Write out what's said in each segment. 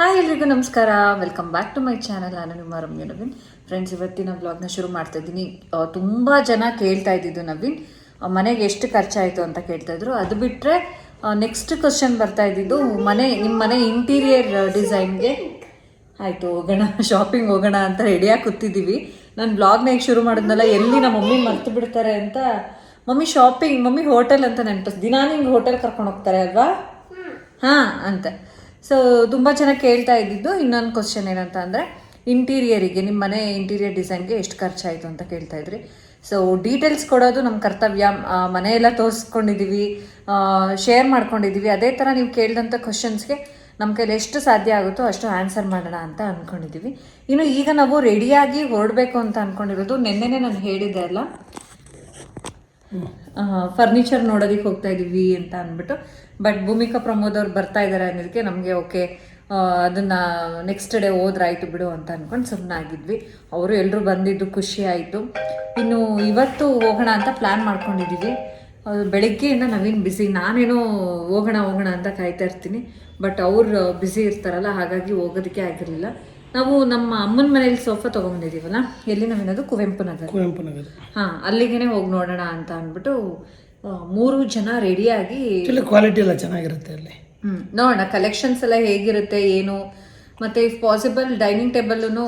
Hi ಎಲ್ರಿಗೂ ನಮಸ್ಕಾರ. Welcome back to my channel ನಾನು ನಿಮ್ಮ ರಮ್ಯ ನವೀನ್. ಫ್ರೆಂಡ್ಸ್ ಇವತ್ತಿನ ವ್ಲಾಗ್ನ ಶುರು ಮಾಡ್ತಾ ಇದ್ದೀನಿ. ತುಂಬ ಜನ ಕೇಳ್ತಾ ಇದ್ದಿದ್ದು ನವೀನ್. ಮನೆಗೆ ಎಷ್ಟು ಖರ್ಚಾಯಿತು ಅಂತ ಕೇಳ್ತಾ ಇದ್ರು. ಅದು ಬಿಟ್ಟರೆ ನೆಕ್ಸ್ಟ್ ಕ್ವಶನ್ ಬರ್ತಾ ಇದ್ದಿದ್ದು ಮನೆ ನಿಮ್ಮ ಮನೆ ಇಂಟೀರಿಯರ್ ಡಿಸೈನ್ಗೆ ಆಯಿತು ಹೋಗೋಣ ಶಾಪಿಂಗ್ ಹೋಗೋಣ ಅಂತ ರೆಡಿಯಾಗಿ ಕೂತಿದ್ದೀವಿ. ನಾನು ಬ್ಲಾಗ್ನ ಈಗ ಶುರು ಮಾಡಿದ್ನಲ್ಲ ಎಲ್ಲಿ ನಮ್ಮ ಮಮ್ಮಿ ಮರ್ತು ಬಿಡ್ತಾರೆ ಅಂತ. ಮಮ್ಮಿ ಶಾಪಿಂಗ್ ಮಮ್ಮಿ ಹೋಟೆಲ್ ಅಂತ ನೆನಪಿಸ್ ದಿನಾ ನಿಂಗೆ ಹೋಟೆಲ್ ಕರ್ಕೊಂಡು ಹೋಗ್ತಾರೆ ಅಲ್ವಾ? ಹಾಂ ಅಂತ. ಸೊ ತುಂಬ ಜನ ಕೇಳ್ತಾ ಇದ್ದಿದ್ದು ಇನ್ನೊಂದು ಕ್ವಶನ್ ಏನಂತ ಅಂದರೆ ಇಂಟೀರಿಯರಿಗೆ ನಿಮ್ಮ ಮನೆ ಇಂಟೀರಿಯರ್ ಡಿಸೈನ್ಗೆ ಎಷ್ಟು ಖರ್ಚಾಯಿತು ಅಂತ ಕೇಳ್ತಾ ಇದ್ರಿ. ಸೊ ಡೀಟೇಲ್ಸ್ ಕೊಡೋದು ನಮ್ಮ ಕರ್ತವ್ಯ. ಮನೆಯೆಲ್ಲ ತೋರಿಸ್ಕೊಂಡಿದ್ದೀವಿ ಶೇರ್ ಮಾಡ್ಕೊಂಡಿದ್ದೀವಿ ಅದೇ ಥರ ನೀವು ಕೇಳಿದಂಥ ಕ್ವಶನ್ಸ್ಗೆ ನಮ್ಮ ಕೈಲಿ ಎಷ್ಟು ಸಾಧ್ಯ ಆಗುತ್ತೋ ಅಷ್ಟು ಆನ್ಸರ್ ಮಾಡೋಣ ಅಂತ ಅಂದ್ಕೊಂಡಿದ್ದೀವಿ ಇನ್ನು ಈಗ ನಾವು ರೆಡಿಯಾಗಿ ಹೊರಡಬೇಕು ಅಂತ ಅಂದ್ಕೊಂಡಿರೋದು ನಿನ್ನೆನೇ ನಾನು ಹೇಳಿದ್ದೆ ಅಲ್ಲ? ಫರ್ನಿಚರ್ ನೋಡೋದಕ್ಕೆ ಹೋಗ್ತಾ ಇದ್ದೀವಿ ಅಂತ ಅಂದ್ಬಿಟ್ಟು. ಬಟ್ ಭೂಮಿಕಾ ಪ್ರಮೋದ್ ಅವ್ರು ಬರ್ತಾ ಇದ್ದಾರೆ ಅನ್ನೋದಕ್ಕೆ ನಮಗೆ ಓಕೆ ಅದನ್ನ ನೆಕ್ಸ್ಟ್ ಡೇ ಹೋದ್ರಾಯ್ತು ಬಿಡು ಅಂತ ಅಂದ್ಕೊಂಡು ಸುಮ್ಮನೆ ಆಗಿದ್ವಿ. ಅವರು ಎಲ್ಲರೂ ಬಂದಿದ್ದು ಖುಷಿ ಆಯಿತು. ಇನ್ನು ಇವತ್ತು ಹೋಗೋಣ ಅಂತ ಪ್ಲ್ಯಾನ್ ಮಾಡ್ಕೊಂಡಿದ್ದೀವಿ ಬೆಳಗ್ಗೆಯಿಂದ ನವೀನ್ ಬಿಸಿ ನಾನೇನೋ ಹೋಗೋಣ ಹೋಗೋಣ ಅಂತ ಕಾಯ್ತಾ ಇರ್ತೀನಿ. ಬಟ್ ಅವ್ರು ಬ್ಯುಸಿ ಇರ್ತಾರಲ್ಲ, ಹಾಗಾಗಿ ಹೋಗೋದಕ್ಕೆ ಆಗಿರಲಿಲ್ಲ. ನಾವು ನಮ್ಮ ಅಮ್ಮನ ಮನೇಲಿ ಸೋಫಾ ತೊಗೊಂಬಂದಿದ್ದೀವಲ್ಲ ಎಲ್ಲಿ ನಾವೇನದು ಕುವೆಂಪು ನಗರ. ಕುವೆಂಪು ನಗರ. ಹಾ ಅಲ್ಲಿಗೆನೆ ಹೋಗಿ ನೋಡೋಣ ಅಂತ ಅಂದ್ಬಿಟ್ಟು ಮೂರು ಜನ ರೆಡಿಯಾಗಿ ಕ್ವಾಲಿಟಿ ಎಲ್ಲ ಚೆನ್ನಾಗಿರುತ್ತೆ ಅಲ್ಲಿ. ಹ್ಮ್ ನೋಡೋಣ ಕಲೆಕ್ಷನ್ಸ್ ಎಲ್ಲ ಹೇಗಿರುತ್ತೆ ಏನು? ಮತ್ತೆ ಇಫ್ ಪಾಸಿಬಲ್ ಡೈನಿಂಗ್ ಟೇಬಲ್ನು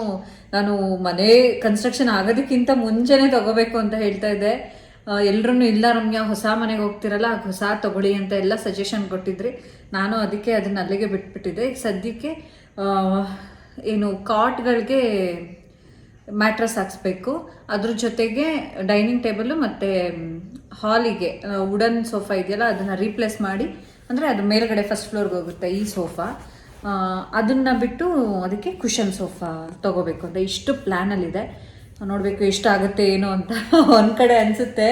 ನಾನು ಮನೆ ಕನ್ಸ್ಟ್ರಕ್ಷನ್ ಆಗೋದಕ್ಕಿಂತ ಮುಂಚೆನೆ ತಗೋಬೇಕು ಅಂತ ಹೇಳ್ತಾ ಇದ್ದೆ. ಎಲ್ಲರೂ ಇಲ್ಲ ರಮ್ಯ ಹೊಸ ಮನೆಗೆ ಹೋಗ್ತಿರಲ್ಲ ಹೊಸ ತಗೊಳ್ಳಿ ಅಂತ ಎಲ್ಲ ಸಜೆಷನ್ ಕೊಟ್ಟಿದ್ರಿ. ನಾನು ಅದಕ್ಕೆ ಅದನ್ನ ಅಲ್ಲಿಗೆ ಬಿಟ್ಬಿಟ್ಟಿದ್ದೆ. ಈಗ ಸದ್ಯಕ್ಕೆ ಏನು ಕಾಟ್ಗಳಿಗೆ ಮ್ಯಾಟ್ರಸ್ ಹಾಕ್ಸ್ಬೇಕು. ಅದ್ರ ಜೊತೆಗೆ ಡೈನಿಂಗ್ ಟೇಬಲ್ ಮತ್ತು ಹಾಲಿಗೆ ವುಡನ್ ಸೋಫಾ ಇದೆಯಲ್ಲ, ಅದನ್ನು ರೀಪ್ಲೇಸ್ ಮಾಡಿ, ಅಂದರೆ ಅದು ಮೇಲ್ಗಡೆ ಫಸ್ಟ್ ಫ್ಲೋರ್ಗೆ ಹೋಗುತ್ತೆ ಈ ಸೋಫಾ. ಅದನ್ನು ಬಿಟ್ಟು ಅದಕ್ಕೆ ಕುಷನ್ ಸೋಫಾ ತಗೋಬೇಕು ಅಂತ ಇಷ್ಟು ಪ್ಲ್ಯಾನಲ್ಲಿದೆ ನೋಡಬೇಕು ಎಷ್ಟಾಗುತ್ತೆ ಏನು ಅಂತ ಒಂದು ಕಡೆ ಅನಿಸುತ್ತೆ.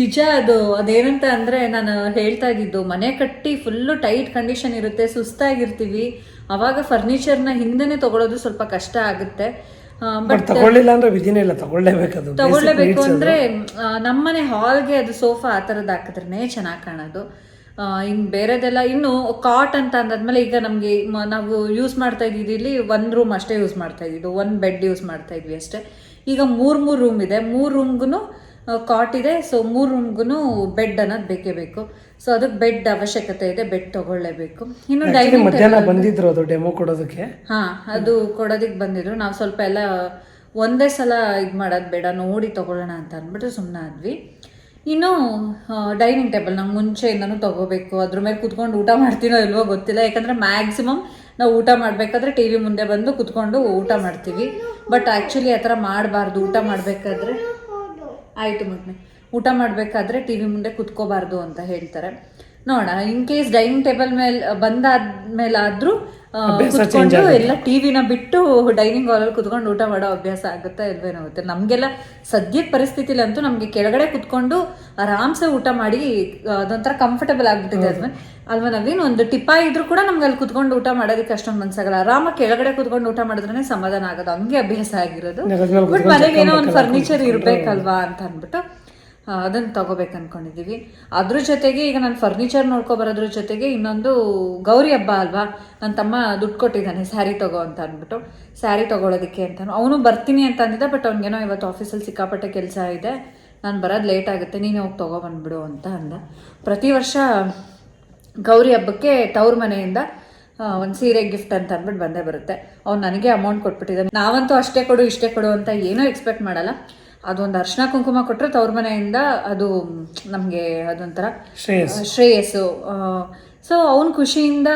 ನಿಜ ಅದು, ಅದೇನಂತ ಅಂದರೆ ನಾನು ಹೇಳ್ತಾ ಇದ್ದಿದ್ದು, ಮನೆ ಕಟ್ಟಿ ಫುಲ್ಲು ಟೈಟ್ ಕಂಡೀಷನ್ ಇರುತ್ತೆ, ಸುಸ್ತಾಗಿರ್ತೀವಿ. ಅವಾಗ ಫರ್ನಿಚರ್ನ ಹಿಂದೆನೆ ತಗೊಳ್ಳೋದು ಸ್ವಲ್ಪ ಕಷ್ಟ ಆಗುತ್ತೆ. ಬಟ್ ತಗೊಳ್ಳಿಲ್ಲ ಅಂದ್ರೆ ವಿಧಿನೇ ಇಲ್ಲ ತಗೊಳ್ಳೇಬೇಕು ತಗೊಳ್ಳೇಬೇಕು ಅಂದ್ರೆ ನಮ್ಮನೆ ಹಾಲ್ಗೆ ಅದು ಸೋಫಾ ಆ ಥರದ್ದು ಹಾಕಿದ್ರೇ ಚೆನ್ನಾಗಿ ಕಾಣೋದು. ಆ, ಇನ್ ಬೇರೆದೆಲ್ಲ ಇನ್ನು ಕಾಟ್ ಅಂತ ಅಂದಾದ್ಮೇಲೆ ಈಗ ನಮಗೆ ನಾವು ಯೂಸ್ ಮಾಡ್ತಾ ಇದ್ದೀವಿ ಇಲ್ಲಿ ಒಂದು ರೂಮ್ ಅಷ್ಟೇ ಯೂಸ್ ಮಾಡ್ತಾ ಇದ್ದಿದ್ದು ಒಂದು ಬೆಡ್ ಯೂಸ್ ಮಾಡ್ತಾ ಇದ್ವಿ ಅಷ್ಟೇ. ಈಗ ಮೂರ್ ಮೂರು ರೂಮ್ ಇದೆ ಮೂರು ರೂಮ್ಗೂ ಕಾಟ್ ಇದೆ ಸೊ ಮೂರು ರೂಮ್ಗೂ ಬೆಡ್ ಅನ್ನೋದು ಬೇಕೇ ಬೇಕು. ಸೊ ಅದಕ್ಕೆ ಬೆಡ್ ಅವಶ್ಯಕತೆ ಇದೆ ಬೆಡ್ ತಗೊಳ್ಳೇಬೇಕು. ಇನ್ನು ಡೈನಿಂಗ್ ಮಧ್ಯಾಹ್ನ ಬಂದಿದ್ರು ಅದು ಡೆಮೋ ಕೊಡೋದಕ್ಕೆ. ಹಾ ಅದು ಕೊಡೋದಕ್ಕೆ ಬಂದಿದ್ರು. ನಾವು ಸ್ವಲ್ಪ ಎಲ್ಲ ಒಂದೇ ಸಲ ಇದು ಮಾಡೋದು ಬೇಡ ನೋಡಿ ತಗೊಳ್ಳೋಣ ಅಂತ ಅಂದ್ಬಿಟ್ಟು ಸುಮ್ಮನೆ ಆದ್ವಿ. ಇನ್ನು ಡೈನಿಂಗ್ ಟೇಬಲ್ ನಂಗೆ ಮುಂಚೆಯಿಂದನೂ ತಗೋಬೇಕು. ಅದ್ರ ಮೇಲೆ ಕುತ್ಕೊಂಡು ಊಟ ಮಾಡ್ತೀನೋ ಇಲ್ವೋ ಗೊತ್ತಿಲ್ಲ. ಯಾಕಂದ್ರೆ ಮ್ಯಾಕ್ಸಿಮಮ್ ನಾವು ಊಟ ಮಾಡಬೇಕಾದ್ರೆ ಟಿ ವಿ ಮುಂದೆ ಬಂದು ಕುತ್ಕೊಂಡು ಊಟ ಮಾಡ್ತೀವಿ. ಬಟ್ ಆ್ಯಕ್ಚುಲಿ ಆ ಥರ ಮಾಡಬಾರ್ದು. ಊಟ ಮಾಡಬೇಕಾದ್ರೆ ಆಯಿತು ಮಗ್ನೆ. ಊಟ ಮಾಡಬೇಕಾದ್ರೆ ಟಿ ವಿ ಮುಂದೆ ಕುತ್ಕೋಬಾರ್ದು ಅಂತ ಹೇಳ್ತಾರೆ. ನೋಡೋಣ ಇನ್ ಕೇಸ್ ಡೈನಿಂಗ್ ಟೇಬಲ್ ಮೇಲೆ ಬಂದಾದ್ಮೇಲಾದ್ರೂ ಆದ್ರೂ ಕುತ್ಕೊಂಡು ಎಲ್ಲ ಟಿವಿನ ಬಿಟ್ಟು ಡೈನಿಂಗ್ ಹಾಲಲ್ಲಿ ಕುತ್ಕೊಂಡು ಊಟ ಮಾಡೋ ಅಭ್ಯಾಸ ಆಗುತ್ತಾ ಇಲ್ವೇನೋ ಗೊತ್ತಿಲ್ಲ. ನಮಗೆಲ್ಲ ಸದ್ಯದ ಪರಿಸ್ಥಿತಿಲಿ ಅಂತೂ ನಮಗೆ ಕೆಳಗಡೆ ಕುತ್ಕೊಂಡು ಆರಾಮ್ಸೆ ಊಟ ಮಾಡಿ ಅದೊಂಥರ ಕಂಫರ್ಟಬಲ್ ಆಗ್ಬಿಟ್ಟಿದೆ ಅದ್ಮೇಲೆ ಅಲ್ವಾ. ನವೀನ್ ಒಂದು ಟಿಪ್ಪ ಇದ್ರೂ ಕೂಡ ನಮ್ಗೆ ಅಲ್ಲಿ ಕುತ್ಕೊಂಡು ಊಟ ಮಾಡೋದಕ್ಕೆ ಅಷ್ಟೊಂದು ಮನ್ಸಾಗಲ್ಲ ಆರಾಮಾಗಿ ಕೆಳಗಡೆ ಕುತ್ಕೊಂಡು ಊಟ ಮಾಡಿದ್ರೆ ಸಮಾಧಾನ ಆಗೋದು. ಹಂಗೆ ಅಭ್ಯಾಸ ಆಗಿರೋದು. ಬಟ್ ಮನೆಗೆ ಏನೋ ಒಂದು ಫರ್ನಿಚರ್ ಇರ್ಬೇಕಲ್ವಾ ಅಂತ ಅಂದ್ಬಿಟ್ಟು ಅದನ್ನ ತಗೋಬೇಕು ಅನ್ಕೊಂಡಿದೀವಿ. ಅದ್ರ ಜೊತೆಗೆ ಈಗ ನಾನು ಫರ್ನಿಚರ್ ನೋಡ್ಕೊ ಬರೋದ್ರ ಜೊತೆಗೆ ಇನ್ನೊಂದು ಗೌರಿ ಹಬ್ಬ ಅಲ್ವಾ? ನನ್ನ ತಮ್ಮ ದುಡ್ಡು ಕೊಟ್ಟಿದ್ದಾನೆ ಸ್ಯಾರಿ ತಗೋ ಅಂತ ಅಂದ್ಬಿಟ್ಟು. ಸ್ಯಾರಿ ತಗೊಳೋದಕ್ಕೆ ಅಂತ. ಅವನು ಬರ್ತೀನಿ ಅಂತ ಅಂದಿದ್ದ ಬಟ್ ಅವ್ನಿಗೇನೋ ಇವತ್ತು ಆಫೀಸಲ್ಲಿ ಸಿಕ್ಕಾಪಟ್ಟೆ ಕೆಲಸ ಇದೆ. ನಾನು ಬರೋದು ಲೇಟ್ ಆಗುತ್ತೆ, ನೀನು ಹೋಗಿ ತಗೋ ಬಂದ್ಬಿಡು ಅಂತ ಅಂದ. ಪ್ರತಿ ವರ್ಷ ಗೌರಿ ಹಬ್ಬಕ್ಕೆ ತವ್ರ ಮನೆಯಿಂದ ಒಂದು ಸೀರೆ ಗಿಫ್ಟ್ ಅಂತ ಅಂದ್ಬಿಟ್ಟು ಬಂದೇ ಬರುತ್ತೆ. ಅವ್ನು ನನಗೆ ಅಮೌಂಟ್ ಕೊಟ್ಬಿಟ್ಟಿದ್ದಾನೆ. ನಾವಂತೂ ಅಷ್ಟೇ ಕೊಡು, ಇಷ್ಟೇ ಕೊಡು ಅಂತ ಏನೂ ಎಕ್ಸ್ಪೆಕ್ಟ್ ಮಾಡಲ್ಲ. ಅದೊಂದು ಅರ್ಶಿನ ಕುಂಕುಮ ಕೊಟ್ಟರೆ ತವ್ರ ಮನೆಯಿಂದ ಅದು ನಮಗೆ ಅದೊಂಥರ ಶ್ರೇಯಸ್ ಶ್ರೇಯಸ್ಸು. ಸೊ ಅವನು ಖುಷಿಯಿಂದ